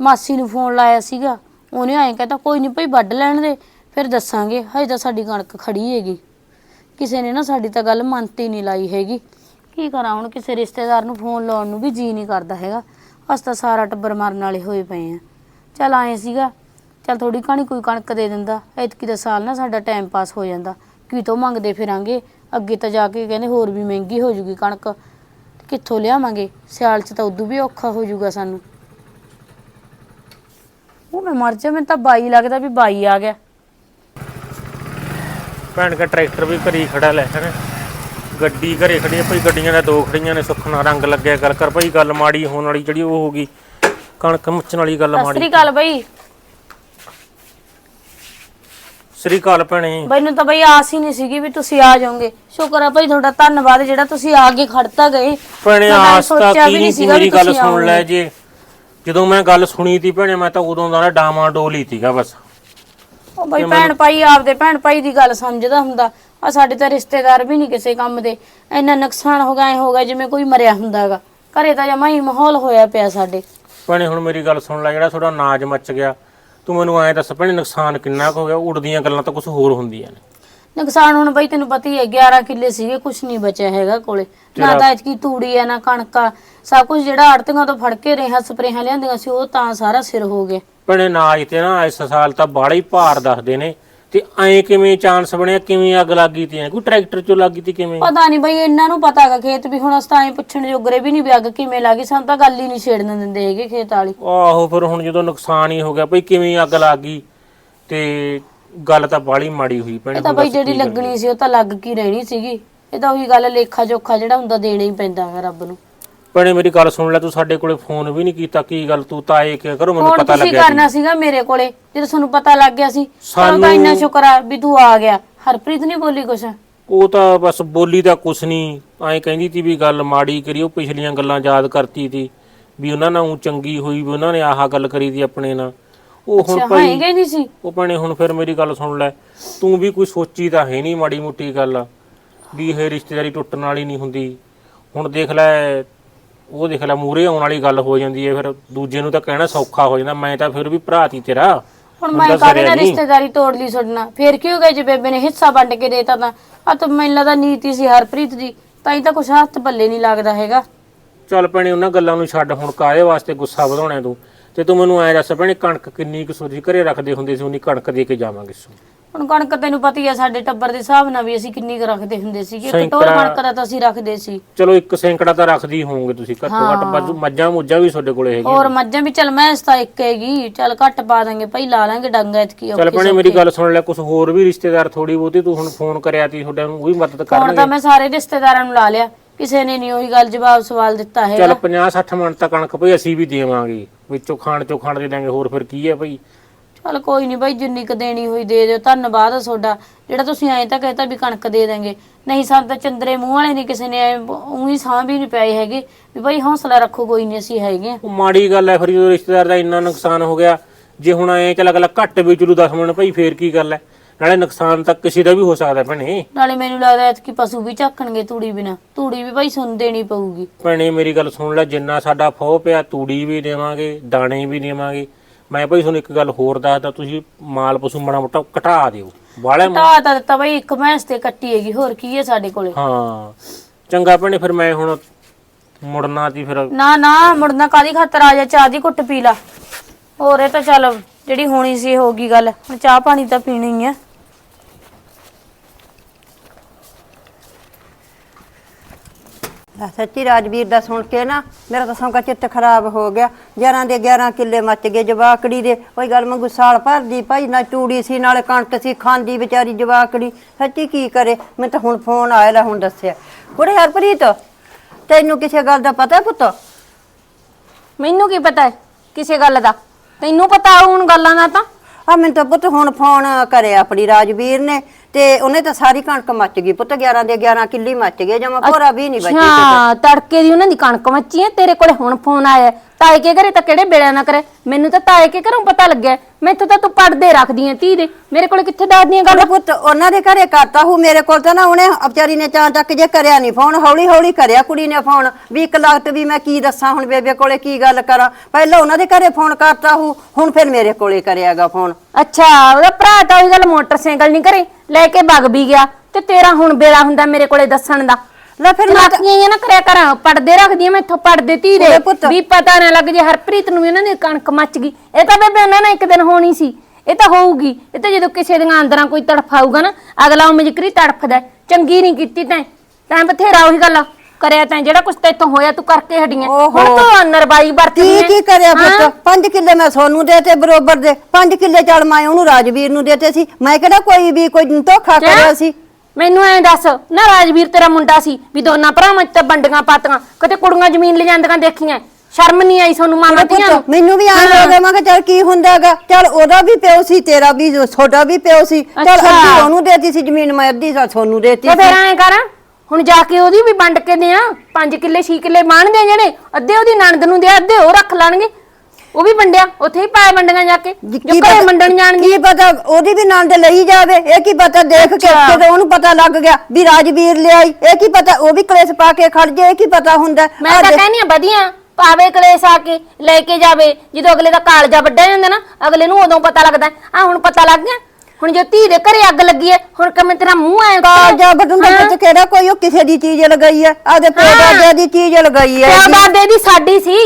ਮਾਸੀ ਨੂੰ ਫੋਨ ਲਾਇਆ ਸੀਗਾ। ਉਹਨੇ ਐਂ ਕਹਤਾ, ਕੋਈ ਨਹੀਂ ਭਈ ਵੱਢ ਲੈਣ ਦੇ, ਫਿਰ ਦੱਸਾਂਗੇ। ਹਜੇ ਤਾਂ ਸਾਡੀ ਕਣਕ ਖੜੀ ਹੈਗੀ। ਕਿਸੇ ਨੇ ਨਾ ਸਾਡੀ ਤਾਂ ਗੱਲ ਮੰਨਤੀ ਨਹੀਂ ਲਾਈ ਹੈਗੀ। ਕੀ ਕਰਾਂ ਹੁਣ ਕਿਸੇ ਰਿਸ਼ਤੇਦਾਰ ਨੂੰ ਫੋਨ ਲਾਉਣ ਨੂੰ ਵੀ ਜੀ ਨਹੀਂ ਕਰਦਾ ਹੈਗਾ। ਅਸ ਤਾਂ ਸਾਰਾ ਟੱਬਰ ਮਰਨ ਵਾਲੇ ਹੋਏ ਪਏ ਆ। ਚਲ ਆਏ ਸੀਗਾ, ਚਲ ਥੋੜੀ ਕਹਾਣੀ ਕੋਈ ਕਣਕ ਦੇ ਦਿੰਦਾ। ਐਤਕੀ ਦਾ ਸਾਲ ਨਾ ਸਾਡਾ ਟਾਈਮ ਪਾਸ ਹੋ ਜਾਂਦਾ। ਕੀ ਤੋਂ ਮੰਗਦੇ ਫਿਰਾਂਗੇ? ਅੱਗੇ ਤਾਂ ਜਾ ਕੇ ਕਹਿੰਦੇ ਹੋਰ ਵੀ ਮਹਿੰਗੀ ਹੋ ਜੂਗੀ ਕਣਕ। ਕਿੱਥੋਂ ਲਿਆਵਾਂਗੇ? ਸਿਆਲ 'ਚ ਤਾਂ ਉਦੋਂ ਵੀ ਔਖਾ ਹੋ ਜਾਊਗਾ ਸਾਨੂੰ। ਉਹ ਮੈਂ ਮਰ ਜਾ, ਮੈਨੂੰ ਤਾਂ ਬਾਈ ਲੱਗਦਾ ਵੀ ਬਾਈ ਆ ਗਿਆ। ਭੈਣ ਦਾ ਟਰੈਕਟਰ ਵੀ ਘਰੀ ਖੜਾ ਲੈ ਹੈ। ਗੱਡੀ ਘਰੇ ਖੜੀ ਆ ਭਾਈ ਗੱਡੀਆਂ ਦਾ ਦੋ ਖੜੀਆਂ ਨੇ ਸੁੱਖ ਨਾਲ ਰੰਗ ਲੱਗਿਆ ਕਰ ਕਰ ਭਾਈ ਗੱਲ ਮਾੜੀ ਹੋਣ ਵਾਲੀ ਜਿਹੜੀ ਉਹ ਹੋ ਗਈ। ਕਣਕ ਮੁੱਚਣ ਵਾਲੀ ਗੱਲ ਸਤਿ ਮਾੜੀ ਸ੍ਰੀ ਅਕਾਲ ਬਈ। ਸ੍ਰੀ ਅਕਾਲ ਭੈਣੇ। ਮੈਨੂੰ ਤਾਂ ਬਈ ਆਸ ਹੀ ਨਹੀਂ ਸੀਗੀ ਵੀ ਤੁਸੀਂ ਆ ਜਾਓਗੇ। ਸ਼ੁਕਰ ਆ ਭਾਈ ਤੁਹਾਡਾ ਧੰਨਵਾਦ ਜਿਹੜਾ ਤੁਸੀਂ ਆ ਕੇ ਖੜਤਾ ਗਏ। ਭੈਣੇ ਆਸ ਤਾਂ ਕੀ ਨਹੀਂ ਸੀ ਮੇਰੀ ਗੱਲ ਸੁਣ ਲੈ। ਜੇ। ਜਦੋਂ ਮੈਂ ਗੱਲ ਸੁਣੀ ਤੀ ਭੈਣੇ ਮੈਂ ਤਾਂ ਉਦੋਂ ਦਾ ਡਾਮਾ ਡੋਲ ਹੀ ਤੀਗਾ ਬਸ। ਉਹ ਬਈ ਭੈਣ ਭਾਈ ਆਪਦੇ ਭੈਣ ਭਾਈ ਦੀ ਗੱਲ ਸਮਝਦਾ ਹੁੰਦਾ। ਆ ਸਾਡੇ ਤਾਂ ਰਿਸ਼ਤੇਦਾਰ ਵੀ ਨਹੀਂ ਕਿਸੇ ਕੰਮ ਦੇ। ਇੰਨਾ ਨੁਕਸਾਨ ਹੋ ਗਿਆ ਐ ਹੋ ਗਿਆ ਜਿਵੇਂ ਕੋਈ ਮਰਿਆ ਹੁੰਦਾਗਾ। ਘਰੇ ਤਾਂ ਜਮਾ ਹੀ ਮਾਹੌਲ ਹੋਇਆ ਪਿਆ ਸਾਡੇ। ਭੈਣੇ ਹੁਣ ਮੇਰੀ ਗੱਲ ਸੁਣ ਲੈ ਜਿਹੜਾ ਤੁਹਾਡਾ ਨਾਜ ਮੱਚ ਗਿਆ ਤੂੰ ਮੈਨੂੰ ਐਂ ਦੱਸ ਭੈਣੇ ਨੁਕਸਾਨ ਕਿੰਨਾ ਕੁ ਹੋ ਗਿਆ? ਉੜਦੀਆਂ ਗੱਲਾਂ ਤਾਂ ਕੁਝ ਹੋਰ ਹੁੰਦੀਆਂ ਨੇ। ਨੁਕਸਾਨ ਹੁਣ ਬਈ ਤੈਨੂੰ ਪਤਾ ਹੀ ਹੈ 11 ਕਿੱਲੇ ਸੀਗੇ ਕੁਝ ਨਹੀਂ ਬਚਿਆ ਹੈਗਾ ਕੋਲੇ। ਨਾ ਤਾਂ ਇਤਕੀ ਤੂੜੀ ਹੈ ਨਾ ਕਣਕਾ ਸਭ ਕੁਝ ਜਿਹੜਾ ਆੜਤੀਆਂ ਤੋਂ ਫੜ ਕੇ ਰੇਹਾਂ ਸਪਰੇਹਾਂ ਲਿਆਂਦੀਆਂ ਸੀ ਉਹ ਤਾਂ ਸਾਰਾ ਸਿਰ ਹੋ ਗਿਆ। ਭੈਣੇ ਨਾਜ ਤੇ ਨਾ ਇਸ ਸਾਲ ਤਾਂ ਬਾੜਾ ਹੀ ਭਾਰ ਦੱਸਦੇ ਨੇ। ਤੇ ਐਂ ਕਿਵੇਂ ਚਾਂਸ ਬਣਿਆ ਕਿਵੇਂ ਅੱਗ ਲੱਗੀ ਤੀ ਐਂ? ਕੋਈ ਟਰੈਕਟਰ ਚੋਂ ਲੱਗੀ ਤੀ ਕਿਵੇਂ? ਪਤਾ ਨਹੀਂ ਬਈ ਇਹਨਾਂ ਨੂੰ ਪਤਾ ਹੈਗਾ ਖੇਤ ਵੀ ਹੁਣ ਅਸਤਾਂ ਪੁੱਛਣ ਜੋਗਰੇ ਵੀ ਨਹੀਂ ਵੀ ਅੱਗ ਕਿਵੇਂ ਲੱਗੀ ਸਾਨੂੰ ਤਾਂ ਗੱਲ ਹੀ ਨਹੀਂ ਛੇੜਨ ਦਿੰਦੇ ਹੈਗੇ ਖੇਤ ਵਾਲੀ। ਆਹੋ ਫਿਰ ਹੁਣ ਜਦੋਂ ਨੁਕਸਾਨ ਹੀ ਹੋ ਗਿਆ ਭਈ ਕਿਵੇਂ ਅੱਗ ਲੱਗ ਤੇ ਗੱਲ ਤਾਂ ਬਾੜੀ ਮਾੜੀ ਹੋਈ ਭੈਣੇ ਇਹ ਤਾਂ ਬਈ ਜਿਹੜੀ ਲੱਗਣੀ ਸੀ ਉਹ ਤਾਂ ਲੱਗ ਕੀ ਰਹਿਣੀ ਸੀਗੀ। ਇਹ ਤਾਂ ਉਹੀ ਗੱਲ ਲੇਖਾ ਜੋਖਾ ਜਿਹੜਾ ਹੁੰਦਾ ਦੇਣਾ ਹੀ ਪੈਂਦਾ ਹੈ ਰੱਬ ਨੂੰ। ਭੈਣੇ ਮੇਰੀ ਗੱਲ ਸੁਣ ਲੈ ਤੂੰ ਸਾਡੇ ਕੋਲੇ ਫੋਨ ਵੀ ਨਹੀਂ ਕੀਤਾ ਕੀ ਗੱਲ ਤੂੰ ਤਾਂ ਇਹ ਕਿ ਕਰੋ ਮੈਨੂੰ ਹੁਣ ਪਤਾ ਤੁਸੀਂ ਲੱਗਿਆ ਕਰਨਾ ਸੀਗਾ ਮੇਰੇ ਕੋਲੇ ਜਦੋਂ ਤੁਹਾਨੂੰ ਪਤਾ ਲੱਗ ਗਿਆ ਸੀ ਸਾਨੂੰ ਤਾਂ ਸਾਨੂੰ- ਇੰਨਾ ਸ਼ੁਕਰ ਆ ਵੀ ਤੂੰ ਆ ਗਿਆ। ਹਰਪ੍ਰੀਤ ਨਹੀਂ ਬੋਲੀ ਕੁਛ? ਉਹ ਤਾਂ ਬਸ ਬੋਲੀ ਤਾਂ ਕੁਛ ਨਹੀਂ ਐਂ ਕਹਿੰਦੀ ਤੀ ਵੀ ਗੱਲ ਮਾੜੀ ਕਰੀ ਉਹ ਪਿਛਲੀਆਂ ਗੱਲਾਂ ਯਾਦ ਕਰਤੀ ਤੀ ਵੀ ਉਹਨਾਂ ਨਾਲ ਊਂ ਚੰਗੀ ਹੋਈ ਵੀ ਉਹਨਾਂ ਨੇ ਆਹ ਗੱਲ ਕਰੀ ਤੀ ਆਪਣੇ ਨਾਲ। ਉਹ ਹੁਣ ਅੱਛਾ ਭਾਈ ਹੈਗੇ ਨਹੀਂ ਸੀ। ਉਹ ਭੈਣੇ ਹੁਣ ਫਿਰ ਮੇਰੀ ਗੱਲ ਸੁਣ ਲੈ ਤੂੰ ਵੀ ਕੋਈ ਸੋਚੀ ਤਾਂ ਹੈ ਨਹੀਂ ਮਾੜੀ ਮੋਟੀ ਗੱਲ ਵੀ ਇਹ ਰਿਸ਼ਤੇਦਾਰੀ ਟੁੱਟਣ ਵਾਲੀ ਨਹੀਂ ਹੁੰਦੀ। ਹੁਣ ਦੇਖ ਲੈ ਉਹ ਦੇਖ ਲੈ ਮੂਰੇ ਆਉਣ ਵਾਲੀ ਗੱਲ ਹੋ ਜਾਂਦੀ ਹੈ ਫਿਰ ਦੂਜੇ ਨੂੰ ਤਾਂ ਕਹਿਣਾ ਸੌਖਾ ਹੋ ਜਾਂਦਾ ਮੈਂ ਤਾਂ ਫਿਰ ਵੀ ਭਰਾ ਤੀ ਤੇਰਾ। ਹੁਣ ਮੈਂ ਕਾਹਦੇ ਨਾਲ। ਰਿਸ਼ਤੇਦਾਰੀ ਤੋੜ ਲਈ ਛੱਡਣਾ ਫੇਰ ਕੀ ਹੋ ਗਿਆ ਜੇ ਬੇਬੇ ਨੇ ਹਿੱਸਾ ਵੰਡ ਕੇ ਦੇਤਾ ਤਾਂ? ਆ ਤਾਂ ਮੈਨੂੰ ਲੱਗਦਾ ਨੀਤੀ ਸੀ ਹਰਪ੍ਰੀਤ ਦੀ ਤਾਂ ਹੀ ਤਾਂ ਕੁਛ ਹੱਥ ਪੱਲੇ ਨਹੀਂ ਲੱਗਦਾ ਹੈਗਾ। ਚੱਲ ਭੈਣੇ ਉਹਨਾਂ ਗੱਲਾਂ ਨੂੰ ਛੱਡ ਹੁਣ ਕਾਹਦੇ ਵਾਸਤੇ ਗੁੱਸਾ ਵਧਾਉਣਾ ਤੂੰ? ਤੇ ਤੂੰ ਮੈਨੂੰ ਐ ਦੱਸ ਭੈਣੇ ਕਣਕ ਕਿੰਨੀ ਕੁ ਸੋਜੀ ਘਰੇ ਰੱਖਦੇ ਹੁੰਦੇ ਸੀ ਉਨੀ ਕਣਕ ਦੇ ਕੇ ਜਾਵਾਂਗੇ ਸੋ। ਹੁਣ ਕਣਕ ਤੈਨੂੰ ਪਤਾ ਹੀ ਆ ਸਾਡੇ ਟੱਬਰ ਦੇ ਹਿਸਾਬ ਨਾਲ ਵੀ ਅਸੀਂ ਕਿੰਨੀ ਕੁ ਰੱਖਦੇ ਹੁੰਦੇ ਸੀਗੇ। ਇੱਕ ਟੋਲ ਸੈਂਕੜਾ- ਕਣਕ ਦਾ ਤਾਂ ਅਸੀਂ ਰੱਖਦੇ ਸੀ। ਚਲੋ ਇੱਕ ਸੈਂਕੜਾ ਤਾਂ ਰੱਖਦੀ ਹੋਵੋਗੇ ਤੁਸੀਂ। ਘੱਟੋ ਘੱਟ ਮੱਝਾਂ ਮੁੱਝਾਂ ਵੀ ਤੁਹਾਡੇ ਕੋਲੇ ਹੈਗੀਆਂ ਹੋਰ ਮੱਝਾਂ ਵੀ ਚੱਲ ਮੈਂ ਤਾਂ ਇੱਕ ਹੈਗੀ। ਚੱਲ ਘੱਟ ਪਾ ਦਾਂਗੇ ਭਾਈ ਲਾ ਲਾਂਗੇ ਡੰਗਾ ਇਤਕੀ ਚੱਲ ਭੈਣੇ ਮੇਰੀ ਗੱਲ ਸੁਣ ਲੈ ਕੁਝ ਹੋਰ ਵੀ ਰਿਸ਼ਤੇਦਾਰ ਥੋੜੀ ਬਹੁਤੀ ਤੂੰ ਹੁਣ ਫੋਨ ਕਰਿਆ ਤੀ ਤੁਹਾਡੇ ਨੂੰ ਉਹ ਵੀ ਮਦਦ ਹੁਣ ਕਰਨਗੇ। ਤਾਂ ਮੈਂ ਸਾਰੇ ਰਿਸ਼ਤੇਦਾਰਾਂ ਨੂੰ ਲਾ ਲਿਆ। ਕਿਸੇ ਨੇ ਨਹੀਂ ਉਹੀ ਗੱਲ ਜਵਾਬ ਸਵਾਲ ਦਿੱਤਾ ਹੈਗਾ। ਚੱਲ 50 60 ਮਣ ਤਾਂ ਕਣਕ ਭਈ ਅਸੀਂ ਵੀ ਦੇਵਾਂਗੇ। ਵਿੱਚੋਂ ਖਾਣ ਚੋਂ ਖਾਣ ਦੇ ਦਾਂਗੇ ਹੋਰ ਫਿਰ ਕੀ ਹੈ ਭਈ? ਚੱਲ ਕੋਈ ਨਹੀਂ ਬਾਈ ਜਿੰਨੀ ਕ ਦੇਣੀ ਹੋਈ ਦੇ ਦਿਓ ਧੰਨਵਾਦ ਆ ਤੁਹਾਡਾ। ਜਿਹੜਾ ਤੁਸੀਂ ਐਂ ਤਾਂ ਕਹਿਤਾ ਵੀ ਕਣਕ ਦੇ ਦਾਂਗੇ ਨਹੀਂ ਸਾਨੂੰ ਤਾਂ ਚੰਦਰੇ ਮੂੰਹ ਵਾਲੇ ਨਹੀਂ ਕਿਸੇ ਨੇ ਉਹੀ ਸਾਹ ਵੀ ਨਹੀਂ ਪਏ ਹੈਗੇ। ਵੀ ਬਾਈ ਹੌਸਲਾ ਰੱਖੋ ਕੋਈ ਨਹੀਂ ਅਸੀਂ ਹੈਗੇ ਆ। ਉਹ ਮਾੜੀ ਗੱਲ ਹੈ ਫਿਰ ਜਦੋਂ ਰਿਸ਼ਤੇਦਾਰ ਦਾ ਇੰਨਾ ਨੁਕਸਾਨ ਹੋ ਗਿਆ ਜੇ ਹੁਣ ਐ ਚੱਲ ਅਗਲਾ ਘੱਟ ਵੀ ਚਲੂ 10 ਮਣ ਭਈ ਫੇਰ ਕੀ ਗੱਲ ਹੈ ਨਾਲੇ ਨੁਕਸਾਨ ਤਾਂ ਕਿਸੇ ਦਾ ਵੀ ਹੋ ਸਕਦਾ ਭੈਣੇ। ਨਾਲੇ ਮੈਨੂੰ ਲੱਗਦਾ ਐਤਕੀ ਪਸ਼ੂ ਵੀ ਝੱਕਣਗੇ ਤੂੜੀ ਬਿਨਾ। ਤੂੜੀ ਵੀ ਬਾਈ ਸੁਣ ਦੇਣੀ ਪਊਗੀ। ਭੈਣੇ ਮੇਰੀ ਗੱਲ ਸੁਣ ਲੈ ਜਿੰਨਾ ਸਾਡਾ ਫੋਹ ਪਿਆ ਤੂੜੀ ਵੀ ਦੇਵਾਂਗੇ ਦਾਣੇ ਵੀ ਦੇਵਾਂਗੇ। ਮੈਂ ਭਾਈ ਤੁਹਾਨੂੰ ਇੱਕ ਗੱਲ ਹੋਰ ਦੱਸਦਾ ਤੁਸੀਂ ਮਾਲ ਪਸ਼ੂ ਮਾੜਾ ਮੋਟਾ ਘਟਾ ਦਿਓ। ਬਾਲੇ ਤਾ ਤਾਂ ਦਿੱਤਾ ਬਾਈ ਇੱਕ ਮੈਂਸ ਤੇ ਕੱਟੀ ਹੈਗੀ ਹੋਰ ਕੀ ਹੈ ਸਾਡੇ ਕੋਲੇ? ਹਾਂ ਚੰਗਾ ਭੈਣੇ ਫਿਰ ਮੈਂ ਹੁਣ ਮੁੜਨਾ ਤੀ ਫਿਰ ਨਾ ਨਾ ਮੁੜਨਾ ਕਾਦੀ ਖਾਤਰ ਆ ਜਾ ਚਾਹ ਦੀ ਘੁੱਟ ਪੀ ਲਾ। ਹੋਰ ਇਹ ਤਾਂ ਚੱਲ ਜਿਹੜੀ ਹੋਣੀ ਸੀ ਹੋ ਗਈ ਗੱਲ। ਹੁਣ ਚਾਹ ਪਾਣੀ ਤਾਂ ਪੀਣੀ ਆ। ਲੈ ਸੱਚੀ ਰਾਜਵੀਰ ਦਾ ਸੁਣ ਕੇ ਨਾ ਮੇਰਾ ਤਾਂ ਸੌਂਕਾ ਚਿੱਤ ਖਰਾਬ ਹੋ ਗਿਆ। 11 ਦੇ 11 ਕਿੱਲੇ ਮੱਚ ਗਏ ਜਵਾਕੜੀ ਦੇ। ਉਹੀ ਗੱਲ ਮੰਗੂ ਸਾਲ ਭਰਦੀ ਭਾਈ ਨਾ ਚੂੜੀ ਸੀ ਨਾਲੇ ਕਣਕ ਸੀ ਖਾਂਦੀ ਵਿਚਾਰੀ ਜਵਾਕੜੀ। ਸੱਚੀ ਕੀ ਕਰੇ? ਮੈਨੂੰ ਤਾਂ ਹੁਣ ਫੋਨ ਆਇਆ ਲੈ ਹੁਣ ਦੱਸਿਆ। ਕੁੜੇ ਹਰਪ੍ਰੀਤ ਤੈਨੂੰ ਕਿਸੇ ਗੱਲ ਦਾ ਪਤਾ ਪੁੱਤ? ਮੈਨੂੰ ਕੀ ਪਤਾ ਹੈ ਕਿਸੇ ਗੱਲ ਦਾ? ਤੈਨੂੰ ਪਤਾ ਹੁਣ ਗੱਲਾਂ ਦਾ ਤਾਂ? ਆ ਮੈਨੂੰ ਤਾਂ ਪੁੱਤ ਹੁਣ ਫੋਨ ਕਰਿਆ ਆਪਣੀ ਰਾਜਵੀਰ ਨੇ। ਤੇ ਉਹਨੇ ਤਾਂ ਸਾਰੀ ਕਣਕ ਮੱਚ ਗਈ ਪੁੱਤ 11 ਦੇ 11 ਕਿੱਲੀ ਮੱਚ ਗਏ ਜਮਾ ਭੋਰਾ ਵੀ ਨਹੀਂ ਬਚੀ ਅੱਛਾ ਤੜਕੇ ਦੀ ਉਹਨਾਂ ਦੀ ਕਣਕ ਮੱਚੀ ਹੈ ਤੇਰੇ ਕੋਲੇ ਹੁਣ ਫੋਨ ਆਇਆ। ਤਾਏ ਕੇ ਘਰੇ ਤਾਂ ਕਿਹੜੇ ਬੇੜਾ ਨਾ ਕਰੇ? ਮੈਨੂੰ ਤਾਂ ਤਾਏ ਕੇ ਘਰੋਂ ਪਤਾ ਲੱਗਿਆ ਮੈਥੋਂ ਤਾਂ ਤੂੰ ਪੜਦੇ ਰੱਖਦੀ ਐ ਧੀ ਦੇ। ਮੇਰੇ ਕੋਲੇ ਕਿੱਥੇ ਦੱਸਦੀਆਂ ਗੱਲ? ਪੁੱਤ ਉਹਨਾਂ ਦੇ ਘਰੇ ਕਰਤਾ ਹੂੰ ਮੇਰੇ ਕੋਲ ਤਾਂ ਨਾ ਉਹਨੇ ਵਿਚਾਰੀ ਨੇ ਚਾਂ ਚੱਕ ਜੇ ਕਰਿਆ ਨਹੀਂ ਫੋਨ ਹੌਲੀ ਹੌਲੀ ਕਰਿਆ ਕੁੜੀ ਨੇ ਫੋਨ ਵੀ ਇੱਕ ਲੱਖ ਵੀ ਮੈਂ ਕੀ ਦੱਸਾਂ ਹੁਣ ਬੇਬੇ ਕੋਲੇ ਕੀ ਗੱਲ ਕਰਾਂ? ਪਹਿਲਾਂ ਉਹਨਾਂ ਦੇ ਘਰੇ ਫੋਨ ਕਰਤਾ ਹੂੰ ਹੁਣ ਫਿਰ ਮੇਰੇ ਕੋਲੇ ਕਰਿਆਗਾ ਫੋਨ ਅੱਛਾ ਉਹਦਾ ਭਰਾ ਤਾਂ ਉਹੀ ਗੱਲ ਮੋਟਰਸਾਈਕਲ ਨਹੀਂ ਕਰੇ। ਲੈ ਕੇ ਵਗ ਵੀ ਗਿਆ। ਤੇ ਤੇਰਾ ਹੁਣ ਬੇੜਾ ਹੁੰਦਾ ਮੇਰੇ ਕੋਲੇ ਦੱਸਣ ਦਾ? ਲੈ ਫਿਰ ਮੈਂ ਤਾਂ- ਚਲਾਕੀਆਂ ਨਾ ਕਰਿਆ ਕਰਾਂ। ਪੜਦੇ ਰੱਖਦੀ ਆ ਮੈਥੋਂ ਪੜਦੇ ਧੀ ਦੇ। ਪੁੱਤ। ਵੀ ਪਤਾ ਨਾ ਲੱਗ ਜੇ ਹਰਪ੍ਰੀਤ ਨੂੰ ਵੀ ਉਹਨਾਂ ਦੀ ਕਣਕ ਮੱਚ ਗਈ। ਇਹ ਤਾਂ ਬੇਬੇ ਉਹਨਾਂ ਨਾਲ ਇੱਕ ਦਿਨ ਹੋਣੀ ਸੀ। ਇਹ ਤਾਂ ਹੋਊਗੀ। ਇਹ ਤਾਂ ਜਦੋਂ ਕਿਸੇ ਦੀਆਂ ਅੰਦਰਾਂ ਕੋਈ ਤੜਫਾਊਗਾ ਨਾ ਅਗਲਾ ਉਹ ਮਜਕਰੀ ਤੜਫਦਾ ਹੈ। ਚੰਗੀ ਨਹੀਂ ਕੀਤੀ ਤੈਂ। ਤੈਂ ਬਥੇਰਾ ਉਹੀ ਗੱਲ ਕਰਿਆ ਤੈਂ। ਜਿਹੜਾ ਕੁਛ ਤੇਥੋਂ ਹੋਇਆ ਤੂੰ ਕਰਕੇ ਹਟੀਆਂ। ਓਹੋ। ਹੁਣ ਤੂੰ ਨਰਬਾਈ ਵਰਤਦੀ ਕੀ ਹੈ ਕੀ ਕਰਿਆ ਹਾਂ? ਪੁੱਤ 5 ਕਿੱਲੇ ਮੈਂ ਸੋਨੂੰ ਦੇਤੇ ਬਰੋਬਰ ਦੇ। 5 ਕਿੱਲੇ ਚੱਲ ਮੈਂ ਉਹਨੂੰ ਰਾਜਵੀਰ ਨੂੰ ਦੇਤੇ ਸੀ। ਮੈਂ ਕਿਹੜਾ ਕੋਈ ਵੀ ਕੋਈ ਧੋਖਾ? ਕਰਿਆ ਸੀ? ਮੈਨੂੰ ਐਂ ਦੱਸ ਨਾ ਰਾਜਵੀਰ ਤੇਰਾ ਮੁੰਡਾ ਸੀ ਵੀ ਦੋਨਾਂ ਭਰਾਵਾਂ ਚ ਤਾਂ ਬੰਡੀਆਂ ਪਾਤੀਆਂ ਕਦੇ ਕੁੜੀਆਂ ਜ਼ਮੀਨ ਲੈ ਜਾਂਦੀਆਂ ਦੇਖੀਆਂ ਸ਼ਰਮ ਨਹੀਂ ਆਈ ਤੁਹਾਨੂੰ ਪੁੱਤ, ਧੀਆਂ ਨੂੰ? ਮੈਨੂੰ ਵੀ ਆਂ ਹੋ। ਗਿਆ ਮੈਂ ਕਿਹਾ ਚੱਲ ਕੀ ਹੁੰਦਾਗਾ? ਚੱਲ ਉਹਦਾ ਵੀ ਪਿਓ ਸੀ ਤੇਰਾ ਵੀ ਛੋਟਾ ਵੀ ਪਿਓ ਸੀ। ਚੱਲ ਅੱਛਾ। ਅੱਧੀ ਉਹਨੂੰ ਦੇਤੀ ਸੀ ਜ਼ਮੀਨ ਮੈਂ ਅੱਧੀ ਸਾ ਸੋਨੂੰ ਦੇਤੀ ਤੇ ਸੀ। ਫਿਰ ਐਂ ਕਰ ਹੁਣ ਜਾ ਕੇ ਉਹਦੀ ਵੀ ਵੰਡ ਕੇ ਦੇ ਆ 5 ਕਿੱਲੇ 6 ਕਿੱਲੇ ਮਾਣਦੇ ਆ ਜਿਹੜੇ ਅੱਧੇ ਉਹਦੀ ਨਣਦ ਨੂੰ ਦੇ ਅੱਧੇ ਉਹ ਰੱਖ ਲੈਣਗੇ। ਉਹ ਵੀ ਵੰਡਿਆ ਉੱਥੇ ਹੀ ਪਾਏ ਵੰਡੀਆਂ ਜਾ ਕੇ ਜੀ, ਘਰੇ ਵੰਡਣ ਜਾਣਗੇ। ਕੀ ਪਤਾ ਉਹਦੀ ਵੀ ਨੰਦ ਲਈ ਜਾਵੇ ਇਹ ਕੀ ਪਤਾ ਦੇਖ ਕੇ। ਜਦੋਂ ਉਹਨੂੰ ਪਤਾ ਲੱਗ ਗਿਆ ਵੀ ਰਾਜਵੀਰ ਲਿਆਈ ਇਹ ਕੀ ਪਤਾ ਉਹ ਵੀ ਕਲੇਸ਼ ਪਾ ਕੇ ਖੜ ਜੇ ਇਹ ਕੀ ਪਤਾ ਹੁੰਦਾ ਮੈਂ ਤਾਂ ਕਹਿੰਦੀ ਆ ਵਧੀਆ ਪਾਵੇ ਕਲੇਸ਼ ਆ ਕੇ ਲੈ ਕੇ ਜਾਵੇ ਜਦੋਂ ਅਗਲੇ ਦਾ ਕਾਲਜਾ ਵੱਡਾ ਜਾਂਦਾ ਨਾ ਅਗਲੇ ਨੂੰ ਉਦੋਂ ਪਤਾ ਲੱਗਦਾ ਆ ਹੁਣ ਪਤਾ ਲੱਗ ਗਿਆ ਹੁਣ ਜੇ ਧੀ ਦੇ ਘਰੇ ਅੱਗ ਲੱਗੀ ਹੈ ਹੁਣ ਕਿਵੇਂ ਤੇਰਾ ਮੂੰਹ ਆਇਆ ਕਾਲਜਾ ਦਾ ਪੁੱਤ ਕਿਹੜਾ ਕੋਈ ਉਹ ਕਿਸੇ ਦੀ ਚੀਜ਼ ਲਗਾਈ ਹੈ ਆਦੇ ਪਿਓ। ਦਾਦੇ ਦੀ ਚੀਜ਼ ਲਗਾਈ ਹੈ। ਪਿਓ ਦਾਦੇ ਦੀ ਸਾਡੀ ਸੀ।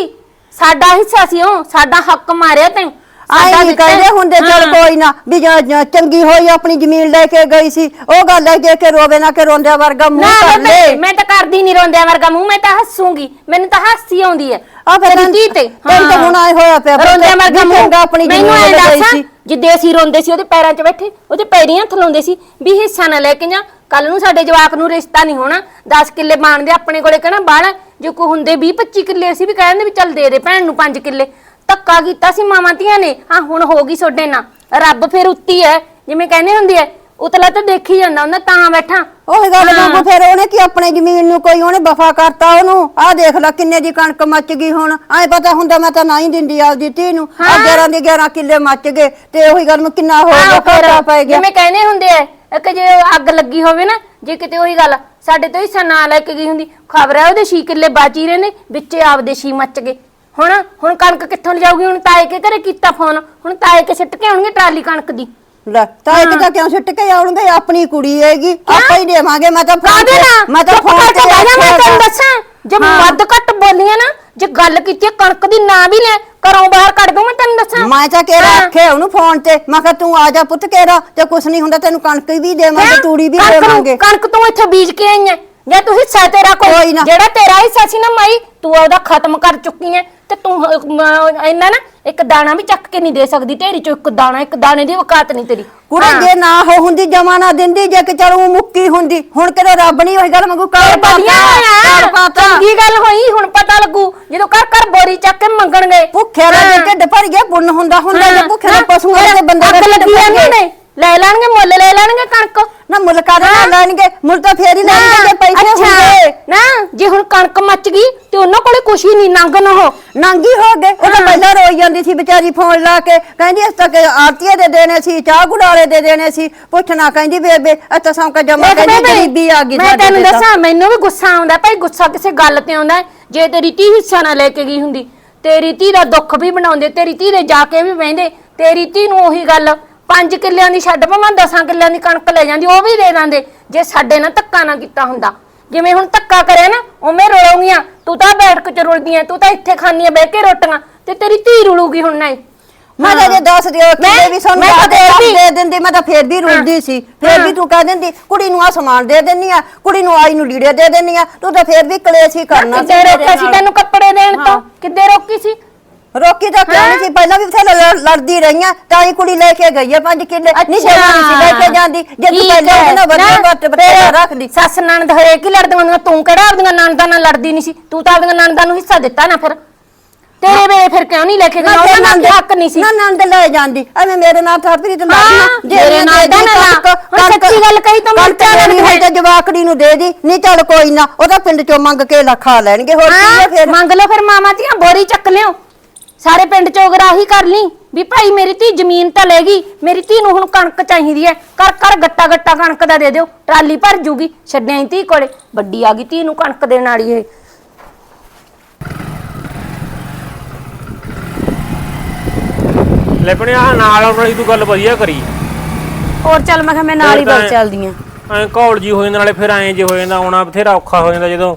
ਸਾਡਾ ਹਿੱਸਾ ਸੀ ਉਹ ਸਾਡਾ ਹੱਕ ਮਾਰਿਆ ਤੈਂ ਆਈ ਸਾਡਾ ਦਿੱਤਾ। ਕਹਿੰਦੇ ਹੁੰਦੇ ਚਲ ਹਾਂ। ਕੋਈ ਨਾ ਵੀ ਜਾਂ- ਜਾਂ ਚੰਗੀ ਹੋਈ ਆਪਣੀ ਜ਼ਮੀਨ ਲੈ ਕੇ ਗਈ ਸੀ। ਉਹ ਗੱਲ ਹੈ ਜੇ ਕਿ ਰੋਵੇ ਨਾ ਕਿ ਰੋਂਦਿਆਂ ਵਰਗਾ ਨਾ ਮੂੰਹ ਕਰ ਲੈ। ਮੈਂ ਤਾਂ ਕਰਦੀ ਨਹੀਂ ਰੋਂਦਿਆਂ ਵਰਗਾ ਮੂੰਹ ਮੈਂ ਤਾਂ ਹੱਸੂਗੀ। ਮੈਨੂੰ ਤਾਂ ਹਾਸੀ ਆਉਂਦੀ ਹੈ। ਆ ਫਿਰ ਤੇਰੀ ਧੀ ਤੇ। ਤੈਨੂੰ ਤਾਂ ਹੁਣ ਆਏ ਹੋਇਆ ਪਿਆ ਪੁੱਤ, ਰੋਂਦਿਆਂ ਵਰਗਾ ਵੀ ਮੂੰਹ। ਚੰਗਾ ਆਪਣੀ ਮੈਨੂੰ ਜ਼ਮੀਨ ਐਂ ਲੈ ਗਈ ਦੱਸ ਸੀ। ਜਿੱਦੇ ਅਸੀਂ ਰੋਂਦੇ ਸੀ ਉਹਦੇ ਪੈਰਾਂ 'ਚ ਬੈਠੇ ਉਹਦੇ ਪੈਰੀਆਂ ਥਲਾਉਂਦੇ ਸੀ ਵੀ ਹਿੱਸਾ ਨਾ ਲੈ ਕੇ ਜਾ। ਕੱਲ ਨੂੰ ਸਾਡੇ ਜਵਾਕ ਨੂੰ ਰਿਸ਼ਤਾ ਨਹੀਂ ਹੋਣਾ। 10 ਕਿੱਲੇ ਬਣਦੇ ਆਪਣੇ ਕੋਲੇ ਕਹਿਣਾ ਬਾਹਲਾ ਜੇ ਕੋਈ ਹੁੰਦੇ 20 25 ਕਿੱਲੇ ਅਸੀਂ ਵੀ ਕਹਿੰਦੇ ਵੀ ਚੱਲ ਦੇ ਦੇ ਭੈਣ ਨੂੰ 5 ਕਿੱਲੇ। ਧੱਕਾ ਕੀਤਾ ਸੀ ਮਾਵਾਂ ਧੀਆਂ ਨੇ। ਆ ਹੁਣ ਹੋ ਗਈ ਸੋਡੇ ਨਾਲ। ਰੱਬ ਫਿਰ ਉੱਤੀ ਹੈ ਜਿਵੇਂ ਕਹਿੰਦੇ ਹੁੰਦੇ ਐ ਉਤਲਾ ਤਾਂ ਦੇਖੀ ਜਾਂਦਾ ਹੁੰਦਾ ਤਾਂ ਬੈਠਾ। ਉਹ ਗੱਲ ਵਾਂਗੂ ਫਿਰ ਉਹਨੇ ਕੀ ਆਪਣੇ ਜ਼ਮੀਨ ਨੂੰ ਕੋਈ ਉਹਨੇ ਵਫਾ ਕਰਤਾ ਉਹਨੂੰ? ਆਹ ਦੇਖ ਲੈ ਕਿੰਨੇ ਦੀ ਕਣਕ ਮੱਚ ਗਈ ਹੁਣ। ਐ ਪਤਾ ਹੁੰਦਾ ਮੈਂ ਤਾਂ ਨਾ ਹੀ ਦਿੰਦੀ ਆਪਦੀ ਧੀ ਨੂੰ। ਆ 11 ਦੇ 11 ਕਿੱਲੇ ਮੱਚ ਗਏ ਤੇ ਉਹੀ ਗੱਲ ਮੈਂ ਕਿੰਨਾ ਹੋ ਗਿਆ ਘਾਟਾ ਪੈ ਗਿਆ। ਜਿਵੇਂ ਕਹਿੰਦੇ ਹੁੰਦੇ ਐ ਕਿ ਜੇ ਅੱਗ ਲੱਗੀ ਹੋਵੇ ਨਾ ਜੇ ਕਿਤੇ ਉਹੀ ਗੱਲ ਸਾਡੇ ਤੋਂ ਹਿੱਸਾ ਨਾ ਲੈ ਕੇ ਗਈ ਹੁੰਦੀ। ਖਬਰ ਹੈ ਉਹਦੇ 6 ਕਿੱਲੇ ਬਾਚੀ ਰਹੇ ਨੇ ਵਿੱਚੇ ਆਪਦੇ 6 ਮੱਚ ਗਏ। ਹੁਣ ਹੁਣ ਕਣਕ ਕਿੱਥੋਂ ਲਿਜਾਊਗੀ? ਹੁਣ ਤਾਏ ਕੇ ਘਰੇ ਕੀਤਾ ਫੋਨ। ਹੁਣ ਤਾਏ ਕੇ ਸਿੱਟ ਕੇ ਆਉਣਗੇ ਟਰਾਲੀ ਕਣਕ ਦੀ। ਲੈ ਤਾਂ ਤਾਂ ਕਿਉਂ ਸੁੱਟ ਕੇ ਆਉਣਗੇ? ਆਪਣੀ ਕੁੜੀ ਹੈਗੀ। ਆਪਾਂ ਹੀ ਦੇਵਾਂਗੇ। ਮੈਂ ਤਾਂ ਫੋਨ ਮੈਂ ਤਾਂ ਫੋਨ ਕਰਕੇ ਤੇ ਮੈਂ ਤੈਨੂੰ। ਦੱਸਾਂ। ਜੇ ਵੱਧ ਘੱਟ ਬੋਲੀਆਂ ਨਾ ਜੇ ਗੱਲ ਕੀਤੀ ਕਣਕ ਦੀ ਨਾ ਵੀ ਲੈ ਘਰੋਂ ਬਾਹਰ ਕੱਢ ਦੂੰ ਮੈਂ ਤੈਨੂੰ ਦੱਸਾਂ ਮੈਂ ਤਾਂ ਕਿਹੜਾ ਹਾਂ। ਉਹਨੂੰ ਫੋਨ ਤੇ ਮੈਂ ਕਿਹਾ ਤੂੰ ਆ ਜਾ ਪੁੱਤ ਕਿਹੜਾ ਤੇ ਕੁਛ ਨਹੀਂ ਹੁੰਦਾ ਤੈਨੂੰ ਕਣਕ ਵੀ ਦੇਵਾਂਗੇ ਹੈਂ? ਤੂੜੀ ਵੀ ਕਣਕ ਨੂੰ- ਦੇਵਾਂਗੇ ਕਣਕ ਤੂੰ ਇੱਥੇ ਬੀਜ ਕੇ ਆਈ ਐ ਜਾਂ ਤੂੰ ਹਿੱਸਾ ਤੇਰਾ ਕੋਈ ਕੋਈ ਨਾ। ਜਿਹੜਾ ਤੇਰਾ ਹਿੱਸਾ ਸੀ ਨਾ ਮਾਈ ਤੂੰ ਉਹਦਾ ਖਤਮ ਕਰ ਚੁੱਕੀ ਐ ਤੇ ਤੂੰ ਮ- ਇੰਨਾ ਨਾ ਇੱਕ ਦਾਣਾ ਵੀ ਚੱਕ ਕੇ ਨਹੀਂ ਦੇ ਸਕਦੀ ਢੇਰੀ ਚੋਂ ਇੱਕ ਦਾਣਾ ਇੱਕ ਦਾਣੇ ਦੀ ਔਕਾਤ ਨਹੀਂ ਤੇਰੀ। ਕੁੜੇ ਹਾਂ। ਜੇ ਨਾ ਹੋ ਹੁੰਦੀ ਜਮਾ ਨਾ ਦਿੰਦੀ ਜੇ ਕਿ ਚਲ ਉਹ ਮੁੱਕੀ ਹੁੰਦੀ ਹੁਣ ਕਿਹੜਾ ਰੱਬ ਨਹੀਂ ਹੋਈ ਗੱਲ ਮੰਗੂ ਕਾਲ ਵਧੀਆ ਪਾਤਾ ਕਾਲ ਹੋਇਆ ਪਾਤਾ। ਚੰਗੀ ਗੱਲ ਹੋਈ ਹੁਣ ਪਤਾ ਲੱਗੂ ਜਦੋਂ ਘਰ ਘਰ ਬੋਰੀ ਚੱਕ ਕੇ ਮੰਗਣ ਗਏ। ਭੁੱਖਿਆ ਦਾ ਜੇ ਢਿੱਡ ਭਰ ਗਿਆ ਪੁੰਨ ਹੁੰਦਾ ਹੁੰਦਾ ਜੇ ਭੁੱਖੇ ਦਾ ਪਸ਼ੂਆਂ ਦੇ ਬੰਦੇ ਦਾ ਅੱਗ ਢਿੱਡ ਲੱਗੀ ਭਰ ਜਾਂਦੇ ਗਿਆ ਨੇ ਲੈ ਲੈਣਗੇ ਮੁੱਲ ਲੈ ਲੈਣਗੇ ਕਣਕ। ਨਾ ਮੁਲਕਾ ਦੇ ਨਾਲ ਲੈਣਗੇ? ਮੁੱਲ ਤਾਂ ਫੇਰ ਹੀ ਲੈਣਗੇ ਜੇ ਪੈਸੇ ਅੱਛਾ, ਹੁੰਦੇ ਨਾ ਜੇ ਹੁਣ ਕਣਕ ਮੱਚ ਗਈ ਤੇ ਉਹਨਾਂ ਕੋਲੇ ਕੁਛ ਹੀ ਨਹੀਂ ਨੰਗ ਨਾ ਹੋ। ਨੰਗੀ ਹੋ ਗਏ। ਉਹ ਤਾਂ ਪਹਿਲਾਂ ਰੋਈ ਜਾਂਦੀ ਸੀ ਵਿਚਾਰੀ ਫੋਨ ਲਾ ਕੇ। ਕਹਿੰਦੀ ਇਸ ਤੱਕ ਆਰਤੀਏ ਦੇ ਦੇਣੇ ਸੀ ਚਾਹ ਗੁੜਾਲੇ ਦੇ ਦੇਣੇ ਸੀ। ਪੁੱਛਣਾ ਕਹਿੰਦੀ ਬੇਬੇ ਅੱਛਾ ਸੌਂਕਾ ਜਮਾ ਦੇਖ ਕਹਿੰਦੀ ਬੇਬੇ, ਗਰੀਬੀ ਆ ਗਈ ਮੈਂ ਸਾਡੇ ਤੈਨੂੰ ਤੇ ਤਾਂ। ਦੱਸਾਂ ਮੈਨੂੰ ਵੀ ਗੁੱਸਾ ਆਉਂਦਾ ਭਾਈ ਗੁੱਸਾ ਕਿਸੇ ਗੱਲ ਤੇ ਆਉਂਦਾ ਹੈ। ਜੇ ਤੇਰੀ ਧੀ ਹਿੱਸਾ ਨਾ ਲੈ ਕੇ ਗਈ ਹੁੰਦੀ ਤੇਰੀ ਧੀ ਦਾ ਦੁੱਖ ਵੀ ਬਣਾਉਂਦੇ ਤੇਰੀ ਧੀ ਦੇ ਜਾ ਕੇ ਵੀ ਬਹਿੰਦੇ ਤੇਰੀ ਧੀ ਨੂੰ ਉਹੀ ਗੱਲ 5 ਕਿੱਲਿਆਂ ਦੀ ਛੱਡ ਭਾਵੇਂ 10 ਕਿੱਲਿਆਂ ਦੀ ਕਣਕ ਲੈ ਜਾਂਦੀ ਉਹ ਵੀ ਦੇ ਦਿੰਦੇ। ਜੇ ਸਾਡੇ ਨਾਲ ਧੱਕਾ ਨਾ ਕੀਤਾ ਹੁੰਦਾ। ਜਿਵੇਂ ਹੁਣ ਧੱਕਾ ਕਰਿਆ ਨਾ ਉਵੇਂ ਰੋਲੂਗੀਆਂ ਤੂੰ ਤਾਂ ਬੈਠ ਕੇ ਚ ਰੁਲਦੀਆਂ ਤੂੰ ਤਾਂ ਇੱਥੇ ਖਾਣੀਆਂ ਬਹਿ ਕੇ ਰੋਟੀਆਂ ਤੇ ਤੇਰੀ ਧੀ ਰੁਲੂਗੀ ਹੁਣ ਨਹੀਂ। ਮੈਂ ਤਾਂ ਜੇ ਦੱਸ ਦਿਓ ਮੈਂ- ਵੀ ਸਾਨੂੰ ਮੈਂ ਤਾਂ ਦੇ ਦੇ ਦਿੰਦੀ ਮੈਂ ਤਾਂ ਫੇਰ ਵੀ ਰੁਲਦੀ ਸੀ। ਫੇਰ ਵੀ ਤੂੰ ਕਹਿ ਦਿੰਦੀ ਕੁੜੀ ਨੂੰ ਆ ਸਮਾਨ ਦੇ ਦਿੰਨੀ ਆ ਕੁੜੀ ਨੂੰ ਆਈ ਨੂੰ ਲੀੜੇ ਦੇ ਦਿੰਨੀ ਆ ਤੂੰ ਤਾਂ ਫੇਰ ਵੀ ਕਲੇਸ਼ ਹੀ ਕਰਨਾ ਸੀ। ਤੈਨੂੰ ਕੱਪੜੇ ਦੇਣ ਤੋਂ? ਕਿੱਦੇ ਰੋਕੀ ਸੀ? ਰੋਕੀ ਤਾਂ ਕਿਉਂ ਨਹੀਂ ਸੀ? ਪਹਿਲਾਂ ਵੀ ਬਥੇਰਾ ਲੜ- ਲੜਦੀ ਰਹੀਆਂ ਤਾਂ ਹੀ ਕੁੜੀ ਲੈ ਕੇ ਗਈ ਆ ਪੰਜ ਕਿੱਲੇ। ਨਹੀਂ। ਸੇਵਾ ਨਹੀਂ ਸੀ ਲੈ ਕੇ ਜਾਂਦੀ। ਜੇ ਤੂੰ ਠੀਕ ਪਹਿਲਾਂ ਹੈ। ਉਹਨਾਂ ਨਾ, ਬੱਤ ਬਤੇਰਾ ਫਿਰ ਰੱਖਦੀ। ਸੱਸ ਨਣਦ ਹਰੇਕ ਹੀ ਲੜਦੀਆਂ ਹੁੰਦੀਆਂ ਤੂੰ ਕਿਹੜਾ ਆਪਦੀਆਂ ਨਣਦਾਂ ਨਾਲ ਲੜਦੀ ਨਹੀਂ ਸੀ? ਤੂੰ ਤਾਂ ਆਪਦੀਆਂ ਨਣਦਾਂ ਨੂੰ ਹਿੱਸਾ ਦਿੱਤਾ ਨਾ ਫਿਰ। ਤੇਰੇ ਵੇਲੇ ਫਿਰ ਕਿਉਂ ਨਹੀਂ ਲੈ ਕੇ ਗਏ ਉਹਨਾਂ ਨਾਲ ਹੱਕ ਨਹੀਂ ਸੀ। ਨਾ ਨੰਦ ਲੈ ਜਾਂਦੀ। ਐਵੇਂ ਮੇਰੇ ਨਾਲ ਤੇ ਹਾਂ, ਮੇਰੇ ਨਾਲ ਤਾਂ ਨਾ ਲਾ। ਹੁਣ ਸੱਚੀ ਗੱਲ ਕਹੀ ਤਾਂ ਮੈਨੂੰ ਚਾਹ ਚਾਹ ਨਹੀਂ ਤੇ ਜਵਾਕੜੀ ਨੂੰ ਦੇ ਦੀ। ਨਹੀਂ ਚੱਲ ਕੋਈ ਨਾ ਉਹਦਾ ਪਿੰਡ ਚੋਂ ਮੰਗ ਕੇ ਲਖਾ ਲੈਣਗੇ ਹੋਰ ਕੀ ਹੈ ਹਾਂ ਫਿਰ? ਮੰਗ ਲਓ ਫਿਰ ਮਾਮਾ ਧੀਆਂ ਬੋਰੀ ਚੱਕ ਲਿਓ। ਸਾਰੇ ਪਿੰਡ ਚ ਉਗਰਾਹੀ ਕਰ ਲਈ ਵੀ ਭਾਈ ਮੇਰੀ ਧੀ ਜ਼ਮੀਨ ਤਾਂ ਲੈ ਗਈ ਮੇਰੀ ਧੀ ਨੂੰ ਹੁਣ ਕਣਕ ਚਾਹੀਦੀ ਹੈ ਕਰ ਕਰ ਗੱਟਾ ਗੱਟਾ ਕਣਕ ਦਾ ਦੇ ਦਿਓ ਟਰਾਲੀ ਭਰ ਜੂਗੀ ਛੱਡਿਆ ਹੀ ਧੀ ਕੋਲੇ ਵੱਡੀ ਆ ਗਈ ਧੀ ਨੂੰ ਕਣਕ ਦੇਣ ਵਾਲੀ ਇਹ। ਲੈ ਭਣੇ ਆ ਨਾਲ ਆਉਣ ਵਾਲੀ ਤੂੰ ਗੱਲ ਵਧੀਆ ਕਰੀ। ਹੋਰ ਚੱਲ ਮੈਂ ਕਿਹਾ ਮੈਂ ਨਾਲ ਹੀ ਤਾਂ ਬਗ ਚੱਲਦੀ ਆ। ਐ ਘੌਲ ਜੀ ਹੋ ਜਾਂਦਾ ਨਾਲੇ ਫਿਰ ਐਂ ਜੇ ਹੋ ਜਾਂਦਾ ਆਉਣਾ ਬਥੇਰਾ ਔਖਾ ਹੋ ਜਾਂਦਾ ਜਦੋਂ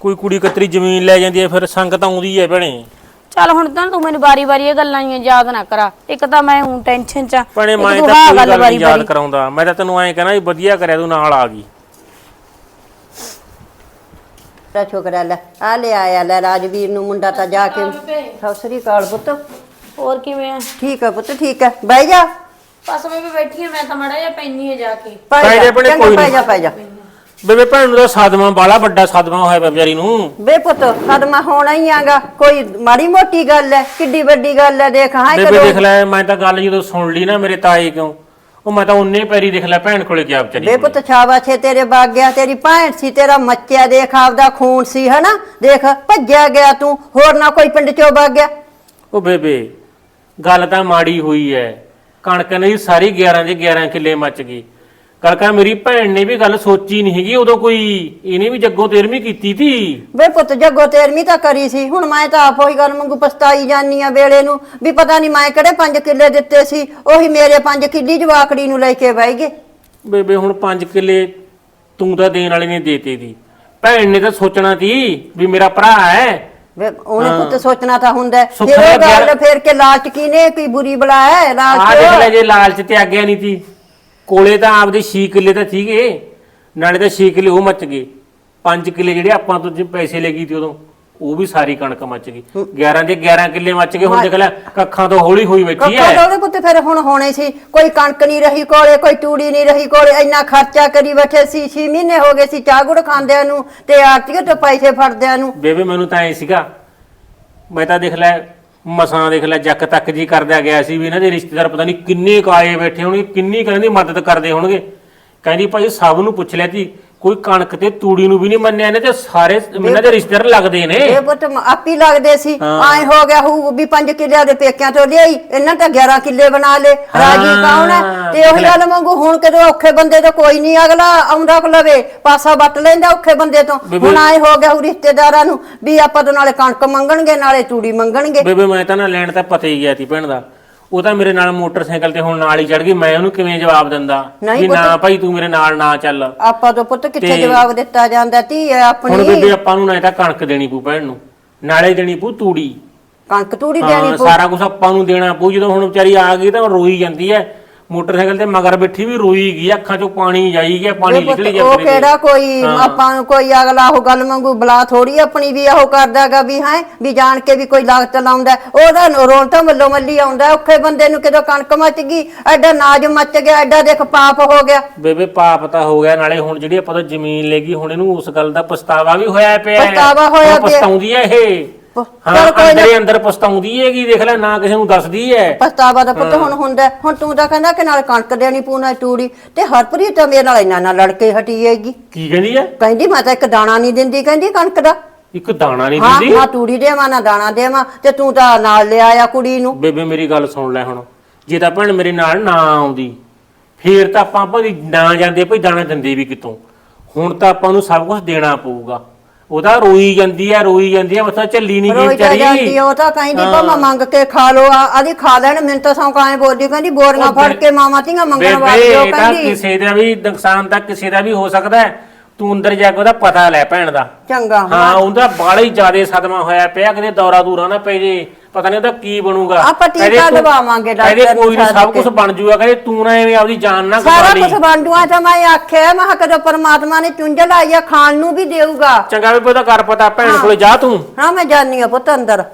ਕੋਈ ਕੁੜੀ ਕਤਰੀ ਜ਼ਮੀਨ ਲੈ ਜਾਂਦੀ ਹੈ ਫਿਰ ਸੰਗਤ ਆਉਂਦੀ ਹੈ ਭੈਣੇ। ਚੱਲ ਹੁਣ ਤਾਂ ਤੂੰ ਮੈਨੂੰ ਬਾਰੀ-ਬਾਰੀ ਇਹ ਗੱਲਾਂ ਹੀ ਯਾਦ ਨਾ ਕਰਾ। ਇੱਕ ਤਾਂ ਮੈਂ ਹੁਣ ਟੈਨਸ਼ਨ ਚ ਆ, ਭੈਣੇ ਇੱਕ ਮੈਂ ਤੂੰ ਤਾਂ ਹਾਂ ਕੋਈ ਗੱਲ ਨਹੀਂ ਵਾਰੀ-ਵਾਰੀ। ਯਾਦ ਕਰਾਉਂਦਾ। ਮੈਂ ਤਾਂ ਤੈਨੂੰ ਐਂ ਕਹਿਣਾ ਵੀ ਵਧੀਆ ਕਰਿਆ ਤੂੰ ਨਾਲ ਆ ਗਈ। ਤਾਂ ਛੋਕਰਾ ਲੈ। ਆ ਲੈ ਆਇਆ ਲੈ ਰਾਜਵੀਰ ਨੂੰ ਮੁੰਡਾ ਤਾਂ ਜਾ ਕੇ ਸਤਿ ਸ੍ਰੀ ਅਕਾਲ ਪੁੱਤ। ਹੋਰ ਕਿਵੇਂ ਆ? ਠੀਕ ਹੈ ਪੁੱਤ ਠੀਕ ਹੈ ਬਹਿ ਜਾ। ਬਸ ਮੈਂ ਵੀ ਬੈਠੀ ਆ ਮੈਂ ਤਾਂ ਮੜਾ ਜਿਹਾ ਪੈਣੀ ਆ ਜਾ ਕੇ। ਪੈ ਜਾ ਜਾ ਚੰਗਾ, ਪੈ। ਜਾ ਪੈ ਜਾ। ਬੇਬੇ ਭੈਣ ਨੂੰ ਤਾਂ ਸਦਮਾ ਬਾਲਾ ਵੱਡਾ ਸਦਮਾ ਹੋਇਆ ਪਿਆ ਵਿਚਾਰੀ ਨੂੰ। ਬੇ ਪੁੱਤ ਸਦਮਾ ਹੋਣਾ ਹੀ ਆਗਾ। ਕੋਈ ਮਾੜੀ ਮੋਟੀ ਗੱਲ ਹੈ ਕਿੱਡੀ ਵੱਡੀ ਗੱਲ ਹੈ ਦੇਖ ਹਾਂ ਬੇਬੇ ਦੇਖ ਲੈ ਮੈਂ ਤਾਂ ਗੱਲ ਜਦੋਂ ਸੁਣ ਲਈ ਨਾ ਮੇਰੇ ਤਾਏ ਕਿਉਂ। ਉਹ ਮੈਂ ਤਾਂ ਉਹਨੇ ਪੈਰੀ ਦੇਖ ਲੈ ਭੈਣ ਕੋਲੇ ਗਿਆ ਵਿਚਾਰੀ ਬੇ ਕੋਲੇ। ਪੁੱਤ ਛਾਵਾ ਛੇ ਤੇਰੇ ਬਾਗ ਗਿਆ ਤੇਰੀ ਭੈਣ ਸੀ ਤੇਰਾ ਮੱਚਿਆ ਦੇਖ ਆਪਦਾ ਖੂਨ ਸੀ ਹਨਾ? ਦੇਖ ਭੱਜਿਆ ਗਿਆ ਤੂੰ ਹੋਰ ਨਾ ਕੋਈ ਪਿੰਡ ਚੋਂ ਵਗ ਗਿਆ। ਉਹ ਬੇਬੇ ਗੱਲ ਤਾਂ ਮਾੜੀ ਹੋਈ ਐ। ਕਣਕ ਨਹੀਂ ਸਾਰੀ 11 ਦੇ 11 ਕਿੱਲੇ ਮੱਚ ਗਈ। ਕਣਕਾਂ ਮੇਰੀ ਭੈਣ ਨੇ ਵੀ ਗੱਲ ਸੋਚੀ ਨਹੀਂ ਹੈਗੀ ਉਦੋਂ ਕੋਈ ਇਹਨੇ ਵੀ ਜੱਗੋਂ ਤੇਰਵੀਂ ਕੀਤੀ ਤੀ। ਬੇ ਪੁੱਤ ਜੱਗੋ ਤੇਰਵੀਂ ਤਾਂ ਕਰੀ ਸੀ ਹੁਣ ਮੈਂ ਤਾਂ ਆਪ ਉਹੀ ਗੱਲ ਮੰਗੂ ਪਛਤਾਈ ਜਾਨੀ ਆ ਵੇਲੇ ਨੂੰ ਵੀ ਪਤਾ ਨਹੀਂ ਮੈਂ ਕਿਹੜੇ 5 ਕਿੱਲੇ ਦਿੱਤੇ ਸੀ ਉਹੀ ਮੇਰੇ 5 ਕਿੱਲੀ ਜਵਾਕੜੀ ਨੂੰ ਲੈ ਕੇ ਬਹਿ ਗਏ। ਬੇਬੇ ਹੁਣ 5 ਕਿੱਲੇ ਤੂੰ ਤਾਂ ਦੇਣ ਵਾਲੇ ਨੇ ਦੇਤੇ ਦੀ। ਭੈਣ ਨੇ ਤਾਂ ਸੋਚਣਾ ਤੀ ਵੀ ਮੇਰਾ ਭਰਾ ਹੈ। ਵੇ ਉਹਨੇ। ਪੁੱਤ ਸੋਚਣਾ ਤਾਂ ਹੁੰਦਾ ਫਿਰ ਉਹ ਗੱਲ ਫੇਰ ਕੇ ਲਾਲਚ ਕੀਨੇ ਕੋਈ ਬੁਰੀ ਬਲਾ ਹੈ ਆ ਦੇਖ ਲੈ ਲਾਲਚ ਜੇ ਲਾਲਚ ਤੇ ਆਗਿਆ ਨਹੀਂ ਤੀ। ਕੋਲੇ ਤਾਂ ਆਪਦੇ 6 ਕਿੱਲੇ ਤਾਂ ਸੀਗੇ ਨਾਲੇ ਤਾਂ 6 ਕਿੱਲੇ ਉਹ ਮੱਚ ਗਏ। 5 ਕਿੱਲੇ ਜਿਹੜੇ ਆਪਾਂ ਤੋਂ ਜੇ ਪੈਸੇ ਲੈ ਗਈ ਤੀ ਉਦੋਂ ਉਹ ਵੀ ਸਾਰੀ ਕਣਕ ਮੱਚ ਗਈ। 11 ਦੇ 11 ਕਿੱਲੇ ਮੱਚ ਗਏ ਹੁਣ ਦੇਖ ਲੈ ਕੱਖਾਂ ਤੋਂ ਹੌਲੀ ਹੋਈ ਬੈਠੀ ਕੱਖਾਂ ਹੈ ਉਹਦੇ ਪੁੱਤ ਫਿਰ ਹੁਣ ਹੋਣੇ ਸੀ ਕੋਈ ਕਣਕ ਨਹੀਂ ਰਹੀ ਕੋਲੇ ਕੋਈ ਤੂੜੀ ਨਹੀਂ ਰਹੀ ਕੋਲੇ ਇੰਨਾ ਖਰਚਾ ਕਰੀ ਬੈਠੇ ਸੀ 6 ਮਹੀਨੇ ਹੋ ਗਏ ਸੀ ਚਾਹ ਗੁੜ ਖਾਂਦਿਆਂ ਨੂੰ ਤੇ ਆਰਤੀਓ ਤੋਂ ਪੈਸੇ ਫੜਦਿਆਂ ਨੂੰ। ਬੇਬੇ ਮੈਨੂੰ ਤਾਂ ਐ ਸੀਗਾ ਮੈਂ ਤਾਂ ਦੇਖ ਲੈ ਮਸਾਂ ਦੇਖ ਲੈ, ਜੱਕ ਤੱਕ ਜੀ ਕਰਦਿਆ ਗਿਆ ਸੀ ਵੀ ਇਹਨਾਂ ਦੇ ਰਿਸ਼ਤੇਦਾਰ ਪਤਾ ਨਹੀਂ ਕਿੰਨੇ ਕਾਏ ਬੈਠੇ ਹੋਣਗੇ, ਕਿੰਨੀ ਕਰਨ ਦੀ ਮਦਦ ਕਰਦੇ ਹੋਣਗੇ। ਕਹਿੰਦੀ ਭਾਈ ਸਭ ਨੂੰ ਪੁੱਛ ਲਿਆ ਜੀ ਕੋਈ ਕਣਕ ਤੇ ਤੂੜੀ ਨੂੰ ਵੀ ਨਹੀਂ ਮੰਨਿਆ ਇਹਨੇ ਤੇ ਸਾਰੇ ਇਹਨਾਂ ਦੇ ਰਿਸ਼ਤੇਦਾਰ ਲੱਗਦੇ ਨੇ। ਇਹ ਪੁੱਤ ਆਪੀ ਲੱਗਦੇ ਸੀ। ਆਏ ਹੋ ਗਿਆ ਹੂ ਵੀ 5 ਕਿੱਲਿਆਂ ਦੇ ਪੇਕਿਆਂ ਤੋਂ ਲਿਆਈ ਇਹਨਾਂ ਤਾਂ 11 ਕਿੱਲੇ ਬਣਾ ਲੇ ਰਾਜੀ ਕੌਣ ਹੈ? ਤੇ ਉਹੀ। ਗੱਲ ਮੰਗੂ ਹੁਣ ਕਦੋਂ ਔਖੇ ਬੰਦੇ ਤੋਂ ਕੋਈ ਨਹੀਂ ਅਗਲਾ ਆਉਂਦਾ ਕੋ ਲਵੇ ਪਾਸਾ ਵੱਟ ਲੈਂਦਾ ਔਖੇ ਬੰਦੇ ਤੋਂ। ਹੁਣ ਆਏ ਹੋ ਗਿਆ ਹੂ ਰਿਸ਼ਤੇਦਾਰਾਂ ਨੂੰ ਵੀ ਆਪਾਂ ਤੋਂ ਨਾਲੇ ਕਣਕ ਮੰਗਣਗੇ ਨਾਲੇ ਤੂੜੀ ਮੰਗਣਗੇ। ਬੇਬੇ ਮੈਂ ਤਾਂ ਨਾ ਲੈਣ ਤਾਂ ਪਤਾ ਹੀ ਗਿਆ ਸੀ ਭੈਣ ਦਾ। ਉਹ ਤਾਂ ਮੇਰੇ ਨਾਲ ਮੋਟਰਸਾਈਕਲ ਤੇ ਹੁਣ ਨਾਲ ਹੀ ਚੜ ਗਈ ਮੈਂ ਉਹਨੂੰ ਕਿਵੇਂ ਜਵਾਬ ਦਿੰਦਾ? ਨਹੀਂ ਵੀ। ਨਾ ਭਾਈ ਤੂੰ ਮੇਰੇ ਨਾਲ ਨਾ ਚੱਲ। ਆਪਾਂ ਤੋਂ ਪੁੱਤ ਕਿੱਥੇ ਤੇ- ਜਵਾਬ ਦਿੱਤਾ ਜਾਂਦਾ? ਧੀ ਹੈ ਹੁਣ ਆਪਣੀ ਬੇਬੇ ਆਪਾਂ ਨੂੰ ਨਾ ਤਾਂ ਕਣਕ ਦੇਣੀ ਪਊ ਭੈਣ ਨੂੰ। ਨਾਲੇ ਦੇਣੀ ਪਊ ਤੂੜੀ। ਕਣਕ ਤੂੜੀ ਦੇਣੀ ਪਊ। ਸਾਰਾ ਕੁਝ ਆਪਾਂ ਨੂੰ ਦੇਣਾ ਪਊ। ਜਦੋਂ ਹੁਣ ਵਿਚਾਰੀ ਆ ਗਈ ਤਾਂ ਰੋਈ ਜਾਂਦੀ ਐ ਮੋਟਰਸਾਈਕਲ ਤੇ ਮਗਰ ਬੈਠੀ ਵੀ ਰੋਈ ਗਈ ਅੱਖਾਂ ਚੋਂ ਪਾਣੀ ਜਾਈ ਗਿਆ ਪਾਣੀ ਨਿਕਲੀ ਗਿਆ ਉਹ। ਕਿਹੜਾ ਕੋਈ ਹਾਂ। ਆਪਾਂ ਨੂੰ ਕੋਈ ਅਗਲਾ ਉਹ ਗੱਲ ਮੰਗੂ ਬਲਾ ਥੋੜੀ ਆਪਣੀ ਵੀ ਉਹ ਕਰਦਾਗਾ ਵੀ ਹੈ ਵੀ ਜਾਣ ਕੇ ਵੀ ਕੋਈ ਲਾਗਤ ਲਾਉਂਦਾ ਹੈ। ਉਹਦਾ ਰੋਲ ਤਾਂ ਮੱਲੋ ਮੱਲੀ ਆਉਂਦਾ ਔਖੇ ਬੰਦੇ ਨੂੰ ਕਿਦੋਂ ਕਣਕ ਮੱਚ ਗਈ ਐਡਾ ਨਾਜ ਮੱਚ ਗਿਆ ਐਡਾ ਦੇਖ ਪਾਪ ਹੋ ਗਿਆ ਬੇਬੇ ਪਾਪ ਤਾਂ ਹੋ ਗਿਆ ਨਾਲੇ ਹੁਣ ਜਿਹੜੀ ਆਪਾਂ ਤੋਂ ਜ਼ਮੀਨ ਲੈ ਗਈ ਹੁਣ ਇਹਨੂੰ ਉਸ ਗੱਲ ਦਾ ਪਛਤਾਵਾ ਵੀ ਹੋਇਆ ਪਿਆ ਹੈ। ਪਛਤਾਵਾ ਹੋਇਆ ਪਿਆ। ਪਛਤਾਉਂਦੀ ਐ ਇਹ ਪ- ਹਾਂ ਚੱਲ ਕੋਈ ਨਾ। ਅੰਦਰੇ ਅੰਦਰ ਪਛਤਾਉਂਦੀ ਹੈਗੀ ਦੇਖ ਲੈ ਨਾ ਕਿਸੇ ਨੂੰ ਦੱਸਦੀ ਐ। ਪਛਤਾਵਾ ਦਾ ਪੁੱਤ ਹੁਣ ਹੁੰਦਾ ਹੈ। ਹੁਣ ਤੂੰ ਤਾਂ ਕਹਿੰਦਾ ਕਿ ਨਾਲ ਕਣਕ ਦੇਣੀ ਪੂਣਾ ਟੂੜੀ ਤੇ ਹਰਪ੍ਰੀਤ ਤਾਂ ਮੇਰੇ ਨਾਲ ਇੰਨਾ ਨਾ ਲੜ ਕੇ ਹਟੀ ਹੈਗੀ। ਕੀ ਕਹਿੰਦੀ ਐ? ਕਹਿੰਦੀ ਮੈਂ ਤਾਂ ਇੱਕ ਦਾਣਾ ਨਹੀਂ ਦਿੰਦੀ ਕਹਿੰਦੀ ਕਣਕ ਦਾ। ਇੱਕ ਦਾਣਾ ਨਹੀਂ ਹਾਂ ਦਿੰਦੀ ਨਾ ਤੂੜੀ ਦੇਵਾਂ ਨਾ ਦਾਣਾ ਦੇਵਾਂ। ਤੇ ਤੂੰ ਤਾਂ ਨਾਲ ਲਿਆਇਆ ਕੁੜੀ ਨੂੰ। ਬੇਬੇ ਮੇਰੀ ਗੱਲ ਸੁਣ ਲੈ ਹੁਣ। ਜੇ ਤਾਂ ਭੈਣ ਮੇਰੇ ਨਾਲ ਨਾ ਆਉਂਦੀ ਫੇਰ ਤਾਂ ਆਪਾਂ ਭਾਵੇਂ ਨਾ ਜਾਂਦੇ ਭਈ ਦਾਣਾ ਦਿੰਦੇ ਵੀ ਕਿਤੋਂ। ਹੁਣ ਤਾਂ ਆਪਾਂ ਨੂੰ ਸਭ ਕੁਝ ਦੇਣਾ ਪਊਗਾ। ਉਹਦਾ ਰੋਈ ਜਾਂਦੀ ਆ ਰੋਈ ਜਾਂਦੀ ਆ ਮੱਥਾ ਝੱਲੀ ਨਹੀਂ ਗਈ ਰੋਈ ਤਾਂ ਜਾਂਦੀ ਆ, ਉਹ ਤਾਂ ਕਹਿੰਦੀ ਭਾਵੇਂ ਮੰਗ ਕੇ ਖਾ ਲੋ ਆ ਆਦੀ ਖਾ ਲੈਣ ਮੈਨੂੰ ਤਾਂ ਸੌਂ ਕਾਏ ਬੋਲਦੀ ਕਹਿੰਦੀ ਬੋਰੀਆਂ ਫੜ ਕੇ ਮਾਮਾ ਧੀਆਂ ਮੰਗਣ ਵਾਲੀ ਉਹ ਇਹ ਤਾਂ ਕਹਿੰਦੀ। ਕਿਸੇ ਦਾ ਵੀ ਨੁਕਸਾਨ ਤਾਂ ਕਿਸੇ ਦਾ ਵੀ ਹੋ ਸਕਦਾ ਹੈ। ਤੂੰ ਅੰਦਰ ਜਾ ਕੇ ਉਹਦਾ ਪਤਾ ਲੈ ਭੈਣ ਦਾ। ਚੰਗਾ ਹਾਂ ਉਹਦਾ ਬਾਲਾ ਹੀ ਜ਼ਿਆਦਾ ਸਦਮਾ ਹੋਇਆ ਪਿਆ ਕਿਤੇ ਦੌਰਾ ਦੂਰਾ ਨਾ ਪੈ ਜੇ। ਪਤਾ ਨਹੀਂ ਉਹਦਾ ਕੀ ਬਣੂਗਾ। ਆਪਾਂ ਟੀਕਾ ਕਹਿੰਦੇ ਤੂੰ- ਲਵਾਵਾਂਗੇ ਡਾਕਟਰ ਕਹਿੰਦੇ ਕੋਈ ਨਾ ਸੱਦ ਸਭ। ਕੁਝ ਬਣ ਜੂਗਾ ਕਹਿੰਦੇ ਤੂੰ ਨਾ ਐਵੇਂ ਆਪਦੀ ਜਾਨ ਨਾ ਗਵਾ ਸਾਰਾ ਲਈ ਕੁਝ ਵੰਡੂਆ ਤਾਂ ਮੈਂ ਆਖਿਆ ਮੈਂ ਕਿਹਾ ਕਦੋਂ ਪਰਮਾਤਮਾ ਨੇ ਚੁੰਝ ਲਾਈ ਆ ਖਾਣ ਨੂੰ ਵੀ ਦੇਊਗਾ। ਚੰਗਾ ਵੀ ਉਹਦਾ ਕਰ ਪਤਾ ਭੈਣ ਕੋਲੇ ਜਾ ਤੂੰ। ਹਾਂ ਮੈਂ ਜਾਨੀ ਆ ਪੁੱਤ ਅੰਦਰ।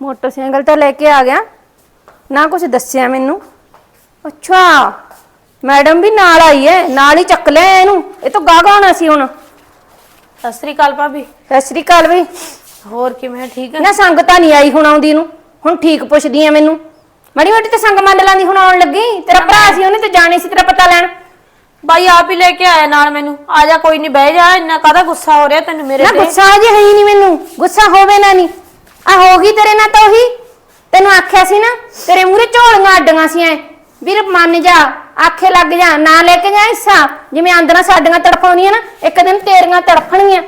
ਮੋਟਰਸਾਈਕਲ ਤਾਂ ਲੈ ਕੇ ਆ ਗਿਆ। ਨਾ ਕੁਝ ਦੱਸਿਆ ਮੈਨੂੰ। ਅੱਛਾ ਮੈਡਮ ਵੀ ਨਾਲ ਆਈ ਹੈ ਨਾਲ ਹੀ ਚੱਕ ਲਿਆ ਇਹਨੂੰ। ਇਹ ਤਾਂ ਗਾਗਾ ਹੋਣਾ ਸੀ ਹੁਣ। ਸਤਿ ਸ੍ਰੀ ਅਕਾਲ ਭਾਬੀ। ਸਤਿ ਸ੍ਰੀ ਅਕਾਲ ਬਈ। ਹੋਰ ਕਿਵੇਂ ਠੀਕ ਹੈ ਨਾ ਸੰਗ ਤਾਂ ਨਹੀਂ ਆਈ ਹੁਣ ਆਉਂਦੀ ਨੂੰ। ਹੁਣ ਠੀਕ ਪੁੱਛਦੀ ਆ ਮੈਨੂੰ। ਮੜੀ ਮੋਟੀ ਤੇ ਸੰਗ ਮੰਨ ਲਾਂਦੀ ਹੁਣ ਆਉਣ ਲੱਗੀ। ਤੇਰਾ ਭਰਾ ਸੀ ਉਹਨੇ ਤੇ ਜਾਣੀ ਸੀ ਤੇਰਾ ਪਤਾ ਲੈਣ। ਬਾਈ ਆਪ ਹੀ ਲੈ ਕੇ ਆਇਆ ਨਾਲ ਮੈਨੂੰ। ਆ ਜਾ ਕੋਈ ਨਹੀਂ ਬਹਿ ਜਾ ਇੰਨਾ ਕਾਹਦਾ ਗੁੱਸਾ ਹੋ ਰਿਹਾ ਤੈਨੂੰ ਮੇਰੇ ਨਾ ਤੇ? ਗੁੱਸਾ ਅਜੇ ਹੈ ਹੀ ਨਹੀਂ ਮੈਨੂੰ। ਗੁੱਸਾ ਹੋਵੇ ਨਾ ਨਹੀਂ। ਆ ਹੋ ਗਈ ਤੇਰੇ ਨਾਲ ਤਾਂ ਉਹੀ। ਤੈਨੂੰ ਆਖਿਆ ਸੀ ਨਾ ਤੇਰੇ ਮੂਹਰੇ ਝੋਲੀਆਂ ਅੱਡੀਆਂ ਸੀ ਐ। ਵੀਰ ਮੰਨ ਜਾ ਆਖੇ ਲੱਗ ਜਾ ਨਾ ਲੈ ਕੇ ਜਾ ਹਿੱਸਾ। ਜਿਵੇਂ ਆਂਦਰਾਂ ਸਾਡੀਆਂ ਤੜਫਾਉਣੀਆਂ ਨਾ ਇੱਕ ਦਿਨ ਤੇਰੀਆਂ ਤੜਫਣਗੀਆਂ।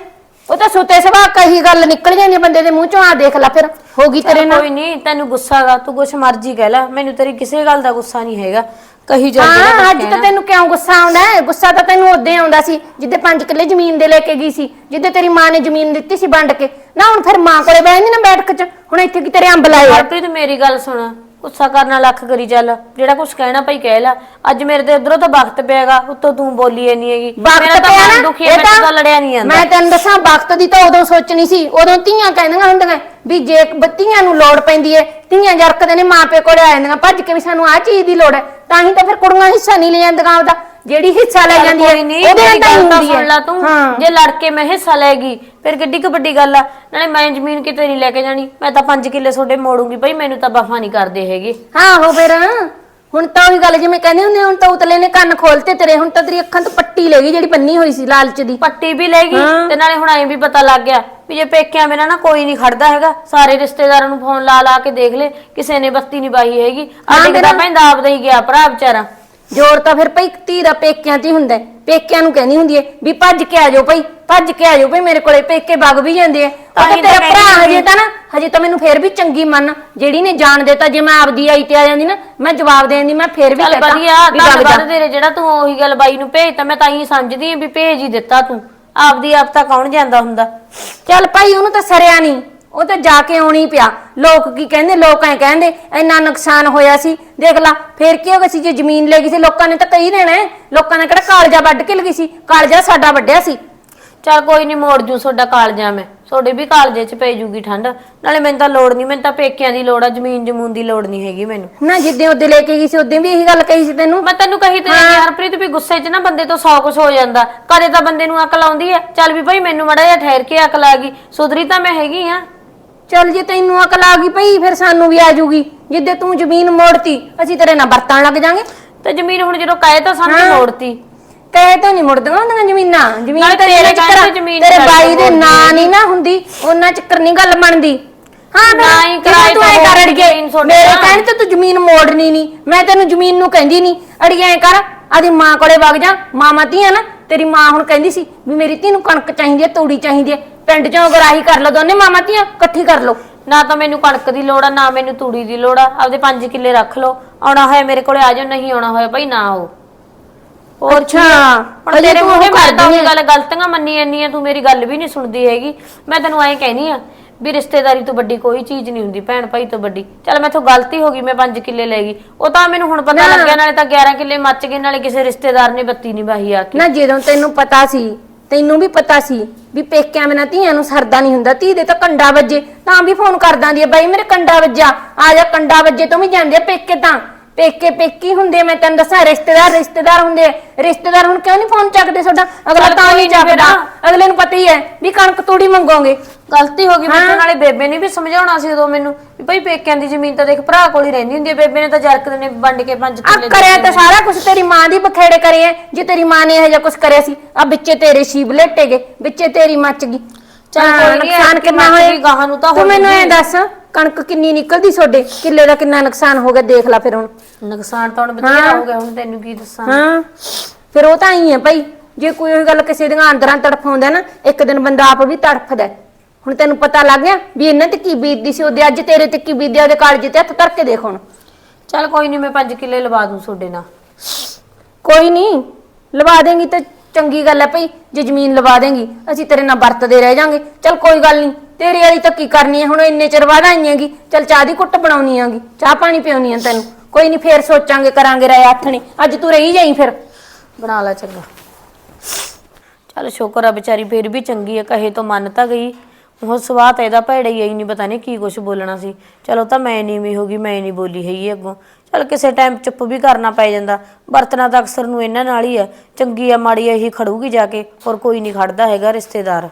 ਉਹ ਤਾਂ ਸੁਤੇ ਸਵਾ ਕਹੀ ਗੱਲ ਨਿਕਲ ਜਾਂਦੀ ਬੰਦੇ ਦੇ ਮੂੰਹ ਚੋਂ ਆ ਦੇਖ ਲੈ ਫਿਰ ਹੋ ਗਈ ਤੇਰੇ ਨਾਲ। ਕੋਈ ਨਹੀਂ ਤੈਨੂੰ ਗੁੱਸਾ ਗਾ ਤੂੰ ਕੁਛ ਮਰਜ਼ੀ ਕਹਿ ਲੈ ਮੈਨੂੰ ਤੇਰੀ ਕਿਸੇ ਗੱਲ ਦਾ ਗੁੱਸਾ ਨਹੀਂ ਹੈਗਾ। ਕਹੀ ਜਾ ਹਾਂ ਅੱਜ ਤਾਂ। ਤੈਨੂੰ ਕਿਉਂ ਗੁੱਸਾ ਆਉਂਦਾ ਹੈ? ਗੁੱਸਾ ਤਾਂ ਤੈਨੂੰ ਉਦੋਂ ਆਉਂਦਾ ਸੀ ਜਿੱਦੇ 5 ਕਿੱਲੇ ਜ਼ਮੀਨ ਦੇ ਲੈ ਕੇ ਗਈ ਸੀ ਜਿੱਦੇ ਤੇਰੀ ਮਾਂ ਨੇ ਜ਼ਮੀਨ ਦਿੱਤੀ ਸੀ ਵੰਡ ਕੇ। ਨਾ ਹੁਣ ਫਿਰ ਮਾਂ ਕੋਲੇ ਬਹਿੰਦੀ ਨਾ ਬੈਠਕ ਚ ਹੁਣ ਇੱਥੇ ਕੀ ਤੇਰੇ ਅੰਬ ਲਾਏ ਆ? ਹਰਪ੍ਰੀਤ ਮੇਰੀ ਗੱਲ ਸੁਣ। ਗੁੱਸਾ ਕਰਨਾ ਲੱਖ ਕਰੀ ਚੱਲ। ਜਿਹੜਾ ਕੁਛ ਕਹਿਣਾ ਭਾਈ ਕਹਿ ਲੈ। ਅੱਜ ਮੇਰੇ ਤੇ ਉਧਰੋਂ ਤਾਂ ਵਕਤ ਪਿਆਗਾ ਉੱਤੋਂ ਤੂੰ ਬੋਲੀ ਐ ਨਹੀਂ ਹੈਗੀ। ਵਕਤ ਮੇਰਾ ਤਾਂ ਪਿਆ ਮਨ ਨਾ ਦੁਖੀ ਇਹ ਮੈਨੂੰ ਤਾਂ ਲੜਿਆ ਨਹੀਂ ਜਾਂਦਾ। ਮੈਂ ਤੈਨੂੰ ਦੱਸਾਂ ਵਕਤ ਦੀ ਤਾਂ ਉਦੋਂ ਸੋਚਣੀ ਸੀ ਉਦੋਂ ਧੀਆਂ ਕਹਿੰਦੀਆਂ ਹੁੰਦੀਆਂ ਵੀ ਜੇ ਬੱਤੀਆਂ ਨੂੰ ਲੋੜ ਪੈਂਦੀ ਏ ਧੀਆਂ ਜਰਕਦੇ ਨੇ ਮਾਪੇ ਕੋਲੇ ਆ ਜਾਂਦੀਆਂ ਭੱਜ ਕੇ ਵੀ ਸਾਨੂੰ ਆਹ ਚੀਜ਼ ਦੀ ਲੋੜ ਹੈ ਤਾਂ ਹੀ ਤਾਂ ਫਿਰ ਕੁੜੀਆਂ ਹਿੱਸਾ ਨਹੀਂ ਲੈ ਜਾਂਦੀਆਂ ਉਹਦਾ ਜਿਹੜੀ ਹਿੱਸਾ ਲੈ ਜਾਂਦੀ ਕੋਈ ਹੈ ਨਹੀਂ ਉਹਦੇ ਮੇਰੀ ਨਾਲ ਤਾਂ ਗੱਲ ਤਾਂ ਹੁੰਦੀ ਸੁਣ ਲੈ ਹੈ ਤੂੰ। ਹਾਂ। ਜੇ ਲੜ ਕੇ ਮੈਂ ਹਿੱਸਾ ਲੈਗੀ ਫਿਰ ਕਿੱਡੀ ਕੁ ਵੱਡੀ ਗੱਲ ਆ। ਨਾਲੇ ਮੈਂ ਜ਼ਮੀਨ ਕਿਤੇ ਨਹੀਂ ਲੈ ਕੇ ਜਾਣੀ। ਮੈਂ ਤਾਂ 5 ਕਿੱਲੇ ਤੁਹਾਡੇ ਮੋੜੂੰਗੀ ਭਾਈ ਮੈਨੂੰ ਤਾਂ ਵਫਾ ਨਹੀਂ ਕਰਦੇ ਹੈਗੇ। ਹਾਂ ਹੋ ਫਿਰ। ਹੁਣ ਤਾਂ ਉਹੀ ਗੱਲ ਜਿਵੇਂ ਕਹਿੰਦੇ ਹੁੰਦੇ ਆ, ਹੁਣ ਤਾਂ ਉਤਲੇ ਨੇ ਕੰਨ ਖੋਲਤੇ ਤੇਰੇ ਹੁਣ ਤਾਂ ਤੇਰੀ ਅੱਖਾਂ ਤੋਂ ਪੱਟੀ ਲੈ ਗਈ ਜਿਹੜੀ ਬੰਨੀ ਹੋਈ ਸੀ ਲਾਲਚ ਦੀ। ਪੱਟੀ ਵੀ ਲੈ ਗਈ ਹਾਂ। ਤੇ ਨਾਲੇ ਹੁਣ ਐਂ ਵੀ ਪਤਾ ਲੱਗ ਗਿਆ ਵੀ ਜੇ ਪੇਕਿਆਂ ਮੇਰਾ ਨਾ ਕੋਈ ਨਹੀਂ ਖੜਦਾ ਹੈਗਾ। ਸਾਰੇ ਰਿਸ਼ਤੇਦਾਰਾਂ ਨੂੰ ਫੋਨ ਲਾ ਲਾ ਕੇ ਦੇਖ ਲੈ ਕਿਸੇ ਨੇ ਬੱਤੀ ਨਹੀਂ ਬਾਈ ਹੈਗੀ। ਆ ਹਾਂ ਡਿੱਗਦਾ ਮੇਰਾ- ਪੈਂਦਾ ਆਪਦਾ ਹੀ ਗਿਆ ਭਰਾ ਵਿਚਾਰਾ। ਜੋਰ ਤਾਂ ਫਿਰ ਭਈ ਧੀ ਦਾ ਪੇਕਿਆਂ ਤੇ ਹੀ ਹੁੰਦਾ ਹੈ। ਪੇਕਿਆਂ ਨੂੰ ਕਹਿੰਦੀ ਹੁੰਦੀ ਹੈ ਵੀ ਭੱਜ ਕੇ ਆ ਜਾਓ ਭਈ ਭੱਜ ਕੇ ਆ ਜਾਓ ਭਈ ਮੇਰੇ ਕੋਲੇ ਪੇਕੇ ਵਗ ਵੀ ਜਾਂਦੇ ਆ। ਤਾਂ ਉਹ ਤਾਂ ਹੀ ਤਾਂ ਤੇਰਾ ਭਰਾ ਹਜੇ ਤਾਂ ਨਾ ਹਜੇ ਤਾਂ ਮੈਨੂੰ ਫੇਰ ਵੀ ਚੰਗੀ ਮੰਨ। ਜਿਹੜੀ ਨੇ ਜਾਣ ਦਿੱਤਾ ਜੇ ਮੈਂ ਆਪਦੀ ਆਈ ਤੇ ਆ ਜਾਂਦੀ ਨਾ ਮੈਂ ਜਵਾਬ ਦੇ ਦਿੰਦੀ ਮੈਂ ਫੇਰ ਵੀ ਚੱਲ ਕਹਤਾ ਵਧੀਆ ਵੀ ਵਗ ਧੰਨਵਾਦ ਜਾ ਤੇਰੇ ਜਿਹੜਾ ਤੂੰ ਉਹੀ ਗੱਲ ਬਾਈ ਨੂੰ ਭੇਜ ਤਾਂ ਮੈਂ ਤਾਂ ਹੀ ਸਮਝਦੀ ਆਂ ਵੀ ਭੇਜ ਹੀ ਦਿੱਤਾ ਤੂੰ। ਆਪਦੀ ਆਪ ਤਾਂ ਕੌਣ ਜਾਂਦਾ ਹੁੰਦਾ? ਚੱਲ ਭਾਈ ਉਹਨੂੰ ਤਾਂ ਸਰਿਆ ਨਹੀਂ ਉਹ ਤਾਂ ਜਾ ਕੇ ਆਉਣੀ ਪਿਆ। ਲੋਕ ਕੀ ਕਹਿੰਦੇ? ਲੋਕ ਐ ਕਹਿੰਦੇ ਇੰਨਾ ਨੁਕਸਾਨ ਹੋਇਆ ਸੀ। ਦੇਖ ਲਾ ਫੇਰ ਕੀ ਹੋ ਗਿਆ ਸੀ? ਜੇ ਜ਼ਮੀਨ ਲੈ ਗਈ ਸੀ ਲੋਕਾਂ ਨੇ ਤਾਂ ਕਹੀ ਦੇਣਾ ਹੈ। ਲੋਕਾਂ ਨੇ ਕਿਹੜਾ ਕਾਲਜਾ ਵੱਢ ਕੇ ਲਗੀ ਸੀ? ਕਾਲਜਾ ਸਾਡਾ ਵੱਢਿਆ ਸੀ। ਚੱਲ ਕੋਈ ਨਹੀਂ ਮੋੜ ਜੂ ਤੁਹਾਡਾ ਕਾਲਜਾ ਮੈਂ। ਤੁਹਾਡੇ ਵੀ ਕਾਲਜੇ 'ਚ ਪੈ ਜੂਗੀ ਠੰਡ। ਨਾਲੇ ਮੈਨੂੰ ਤਾਂ ਲੋੜ ਨਹੀਂ ਮੈਨੂੰ ਤਾਂ ਪੇਕਿਆਂ ਦੀ ਲੋੜ ਆ ਜ਼ਮੀਨ ਜਮੂਨ ਦੀ ਲੋੜ ਨਹੀਂ ਹੈਗੀ ਮੈਨੂੰ। ਨਾ ਜਿੱਦੇ ਉਹਦੇ ਲੈ ਕੇ ਗਈ ਸੀ ਉਦੋਂ ਵੀ ਇਹੀ ਗੱਲ ਕਹੀ ਸੀ ਤੈਨੂੰ। ਮੈਂ ਤੈਨੂੰ ਕਹੀ ਤੇ ਨਹੀਂ ਹਰਪ੍ਰੀਤ ਵੀ ਗੁੱਸੇ 'ਚ ਨਾ ਬੰਦੇ ਤੋਂ ਸੌ ਕੁਛ ਹੋ ਜਾਂਦਾ। ਕਦੇ ਤਾਂ ਬੰਦੇ ਨੂੰ ਅਕਲ ਆਉਂਦੀ ਹੈ। ਚੱਲ ਵੀ ਭਾਈ ਮੈਨੂੰ ਮੜਾ ਜਿਹਾ ਠਹਿਰ ਕੇ ਅਕਲ ਆ ਗਈ। ਸੁਧਰੀ ਤਾਂ ਮੈਂ ਹੈਗੀ ਆ ਚੱਲ ਜੇ ਤੈਨੂੰ ਅਕਲ ਆ ਗਈ ਭਈ ਫਿਰ ਸਾਨੂੰ ਵੀ ਆ ਜੂਗੀ। ਜਿੱਦੇ ਤੂੰ ਜ਼ਮੀਨ ਮੋੜਤੀ ਅਸੀਂ ਤੇਰੇ ਨਾਲ ਵਰਤਣ ਲੱਗ ਜਾਾਂਗੇ। ਤੇ ਜ਼ਮੀਨ ਹੁਣ ਜਦੋਂ ਕਹੇ ਤਾਂ ਸਾਨੂੰ ਹਾਂ। ਮੋੜਤੀ। ਕਹੇ ਤਾਂ ਨਹੀਂ ਮੁੜਦੀਆਂ ਹੁੰਦੀਆਂ ਜ਼ਮੀਨਾਂ। ਜ਼ਮੀਨ ਨਾਲੇ ਤਾਂ ਤੇਰੇ ਚੱਕਰ ਜ਼ਮੀਨ ਤੇਰੇ ਬਾਈ ਦੇ ਨਾਂ ਨਹੀਂ ਨਾ ਹੁੰਦੀ ਉਹਨਾਂ ਚੱਕਰ ਨਹੀਂ ਗੱਲ ਬਣਦੀ। ਹਾਂ ਨਾ ਹੀ ਫਿਰ ਕਿਰਾਏ ਤੂੰ ਤੇ ਐ ਕਰ ਹੋਊਗੀ ਅੜੀਏ ਜ਼ਮੀਨ ਤੁਹਾਡੇ ਮੇਰੇ। ਕਹਿਣ ਤੇ ਤੂੰ ਜ਼ਮੀਨ ਮੋੜਨੀ ਨਹੀਂ। ਮੈਂ ਤੈਨੂੰ ਜ਼ਮੀਨ ਨੂੰ ਕਹਿੰਦੀ ਨਹੀਂ। ਅੜੀਏ ਐ ਕਰ ਆਦੀ ਮਾਂ ਕੋਲੇ ਵਗ ਜਾ ਮਾਮਾ ਧੀਆ ਨਾ ਤੇਰੀ ਮਾਂ ਹੁਣ ਕਹਿੰਦੀ ਸੀ ਵੀ ਮੇਰੀ ਧੀ ਨੂੰ ਕਣਕ ਚਾਹੀਦੀ ਹੈ ਤੂੜੀ ਚਾਹੀਦੀ ਹੈ। ਪਿੰਡ ਚੋਂ ਗਰਾਹੀ ਕਰ ਲਓ ਦੋਨੇ ਮਾਮਾ ਧੀਆ ਇਕੱਠੀ ਕਰ ਲਓ। ਨਾ ਤਾਂ ਮੈਨੂੰ ਕਣਕ ਦੀ ਲੋੜ ਆ ਨਾ ਮੈਨੂੰ ਤੂੜੀ ਦੀ ਲੋੜ ਆ। ਆਪਦੇ 5 ਕਿੱਲੇ ਰੱਖ ਲਓ। ਆਉਣਾ ਹੋਇਆ ਮੇਰੇ ਕੋਲੇ ਆ ਜਾਓ ਨਹੀਂ ਆਉਣਾ ਹੋਇਆ ਭਾਈ ਨਾ ਆਓ। ਹੋਰ ਅੱਛਾ? ਹੁਣ ਤੇਰੇ ਤੂੰ ਮੂਹਰੇ ਉਹ ਮੈਂ ਤਾਂ ਕਰਦੀ ਉਹੀ ਆਂ। ਗੱਲ ਗਲਤੀਆਂ ਮੰਨੀ ਜਾਂਦੀ ਆ ਤੂੰ ਮੇਰੀ ਗੱਲ ਵੀ ਨਹੀਂ ਸੁਣਦੀ ਹੈਗੀ। ਮੈਂ ਤੈਨੂੰ ਐਂ ਕਹਿਨੀ ਆ ਵੀ ਰਿਸ਼ਤੇਦਾਰੀ ਤੋਂ ਵੱਡੀ ਕੋਈ ਚੀਜ਼ ਨਹੀਂ ਹੁੰਦੀ ਭੈਣ ਭਾਈ ਤੋਂ ਵੱਡੀ। ਚੱਲ ਮੈਥੋਂ ਗਲਤੀ ਹੋ ਗਈ ਮੈਂ 5 ਕਿੱਲੇ ਲੈ ਗਈ। ਉਹ ਤਾਂ ਮੈਨੂੰ ਹੁਣ ਪਤਾ ਨਾ। ਲੱਗਿਆ ਨਾਲੇ ਤਾਂ 11 ਕਿੱਲੇ ਮੱਚ ਗਏ ਨਾਲੇ ਕਿਸੇ ਰਿਸ਼ਤੇਦਾਰ ਨੇ ਬੱਤੀ ਨਹੀਂ ਬਾਹੀ ਆ ਕੇ। ਨਾ ਜਦੋਂ ਤੈਨੂੰ ਪਤਾ ਸੀ ਤੈਨੂੰ ਵੀ ਪਤਾ ਸੀ ਵੀ ਪੇਕਿਆਂ ਬਿਨਾਂ ਧੀਆਂ ਨੂੰ ਸਰਦਾ ਨਹੀਂ ਹੁੰਦਾ ਧੀ ਦੇ ਤਾਂ ਕੰਡਾ ਵੱਜੇ ਤਾਂ ਵੀ ਫੋਨ ਕਰ ਦਾਂਦੀ ਆ ਬਾਈ ਮੇਰੇ ਕੰਡਾ ਵੱਜਾ ਆ ਜਾ ਕੰਡਾ ਵੱਜੇ ਤੋਂ ਵੀ ਜਾਂਦੇ ਆ ਪੇਕੇ ਤਾਂ। ਪੇਕੇ ਪੇਕੀ ਹੁੰਦੇ ਆ, ਮੈਂ ਤੈਨੂੰ ਦੱਸਾਂ ਰਿਸ਼ਤੇਦਾਰ ਰਿਸ਼ਤੇਦਾਰ ਹੁੰਦੇ ਆ। ਰਿਸ਼ਤੇਦਾਰ ਹੁਣ ਕਿਉਂ ਨਹੀਂ ਫੋਨ ਚੱਕਦੇ ਤੁਹਾਡਾ? ਅਗਲਾ ਚੱਲ ਤਾਂ ਕੋਈ ਨਹੀਂ ਨੀ ਫਿਰ। ਚੱਕਦਾ ਅਗਲੇ ਨੂੰ ਪਤਾ ਹੀ ਹੈ ਵੀ ਕਣਕ ਤੂੜੀ ਮੰਗੋਗੇ। ਗਲਤੀ ਹੋ ਗਈ ਮੇਰੇ। ਨਾਲੇ ਬੇਬੇ ਨੇ ਵੀ ਸਮਝਾਉਣਾ ਸੀ ਉਦੋਂ ਮੈਨੂੰ ਵੀ ਭਾਈ ਪੇਕਿਆਂ ਦੀ ਜ਼ਮੀਨ ਤਾਂ ਦੇਖ ਭਰਾ ਕੋਲ ਹੀ ਰਹਿੰਦੀ ਹੁੰਦੀ ਹੈ ਬੇਬੇ ਨੇ ਤਾਂ ਜਰਕ ਨੇ ਵੰਡ ਕੇ ਪੰਜ ਆ ਕਿੱਲੇ ਕਰਿਆ ਤਾਂ ਸਾਰਾ ਕੁਝ ਤੇਰੀ ਮਾਂ ਦੀ ਬਖੇੜੇ ਕਰੇ ਐ। ਜੇ ਤੇਰੀ ਮਾਂ ਨੇ ਇਹ ਜਿਹਾ ਕੁਝ ਕਰਿਆ ਸੀ ਆ ਵਿੱਚੇ ਤੇਰੇ ਸ਼ੀਬ ਲੇਟੇ ਗਏ ਵਿੱਚੇ ਤੇਰੀ ਮੱਚ ਗਈ। ਚੱਲ ਹਾਂ, ਕੋਈ ਨੀ, ਨੁਕਸਾਨ ਐਤਕੀ ਕਿੰਨਾ ਮੱਚ ਹੋਇਆ? ਗਈ, ਗਾਹਾਂ ਨੂੰ ਤਾਂ ਤੂੰ ਮੈਨੂੰ। ਐ ਦੱਸ ਕਣਕ ਕਿੰਨੀ ਨਿਕਲਦੀ ਤੁਹਾਡੇ ਕਿੱਲੇ ਦਾ ਕਿੰਨਾ ਨੁਕਸਾਨ ਹੋ ਗਿਆ ਦੇਖ ਲੈ ਫਿਰ ਹੁਣ। ਨੁਕਸਾਨ ਤਾਂ ਹੁਣ ਬਥੇਰਾ ਹੋ। ਗਿਆ ਹੁਣ ਤੈਨੂੰ ਕੀ ਦੱਸਾਂ। ਹਾਂ। ਫਿਰ ਉਹ ਤਾਂ ਹੀ ਹੈ ਭਾਈ ਜੇ ਕੋਈ ਉਹ ਗੱਲ ਕਿਸੇ ਦੀਆਂ ਅੰਦਰਾਂ ਤੜਫਾਉਂਦਾ ਨਾ ਇੱਕ ਦਿਨ ਬੰਦਾ ਆਪ ਵੀ ਤੜਫਦਾ। ਹੈ। ਹੁਣ ਤੈਨੂੰ ਪਤਾ ਲੱਗ ਗਿਆ ਵੀ ਇਹਨਾਂ ਤੇ ਕੀ ਬੀਤਦੀ ਸੀ ਉਹਦੇ ਅੱਜ ਤੇਰੇ ਤੇ ਕੀ ਬੀਤਦੀ ਆ, ਉਹਦੇ ਕਾਲਜ ਤੇ ਹੱਥ ਧਰ ਕੇ ਦੇਖ ਹੁਣ। ਚੱਲ ਕੋਈ ਨਹੀਂ ਮੈਂ 5 ਕਿੱਲੇ ਲਵਾ ਦੂੰ ਤੁਹਾਡੇ ਨਾਲ। ਕੋਈ ਨਹੀਂ ਲਵਾ ਦੇਂਗੀ ਤਾਂ ਚੰਗੀ ਗੱਲ ਹੈ ਭਈ ਜੇ ਜ਼ਮੀਨ ਲਵਾ ਦੇਂਗੀ ਅਸੀਂ ਤੇਰੇ ਨਾਲ ਵਰਤਦੇ ਰਹਿ ਜਾਾਂਗੇ। ਚਲ ਕੋਈ ਗੱਲ ਨਹੀਂ ਤੇਰੀ ਵਾਲੀ ਤਾਂ ਕੀ ਕਰਨੀ ਹੈ ਹੁਣ ਇੰਨੇ ਚਿਰ ਬਾਅਦ ਆਈਆਂਗੀ ਚਲ ਚਾਹ ਦੀ ਕੁੱਟ ਬਣਾਉਣੀ ਆਂਗੀ ਚਾਹ ਪਾਣੀ ਪਿਉਣੀ ਆ ਤੈਨੂੰ। ਕੋਈ ਨਹੀਂ ਫੇਰ ਸੋਚਾਂਗੇ ਕਰਾਂਗੇ ਰਾਏ ਆਥਣੀ ਅੱਜ ਤੂੰ ਰਹੀ ਜਾਈ ਫਿਰ। ਬਣਾ ਲੈ ਚੰਗਾ। ਚੱਲ ਸ਼ੁਕਰ ਆ ਵਿਚਾਰੀ ਫੇਰ ਵੀ ਚੰਗੀ ਆ ਕਹੇ ਤੋਂ ਮੰਨ ਤਾਂ ਗਈ। ਉਹ ਸਵਾਹ ਤਾਂ ਇਹਦਾ ਭੈੜਾ ਹੀ ਆਈ ਨਹੀਂ ਪਤਾ ਨਹੀਂ ਕੀ ਕੁਝ ਬੋਲਣਾ ਸੀ। ਚਲੋ ਤਾਂ ਮੈਂ ਨੀਵੀਂ ਵੀ ਹੋ ਗਈ, ਮੈਂ ਨਹੀਂ ਬੋਲੀ ਹੈਗੀ ਅੱਗੋਂ। ਚਲ ਕਿਸੇ ਟਾਈਮ ਚੁੱਪ ਵੀ ਕਰਨਾ ਪੈ ਜਾਂਦਾ। ਵਰਤਣਾ ਤਾਂ ਅਕਸਰ ਨੂੰ ਇਹਨਾਂ ਨਾਲ ਹੀ ਆ। ਚੰਗੀ ਆ, ਮਾੜੀ ਆ, ਇਹੀ ਖੜੂਗੀ ਜਾ ਕੇ। ਹੋਰ ਕੋਈ ਨਹੀਂ ਖੜਦਾ ਹੈਗਾ ਰਿਸ਼ਤੇਦਾਰ।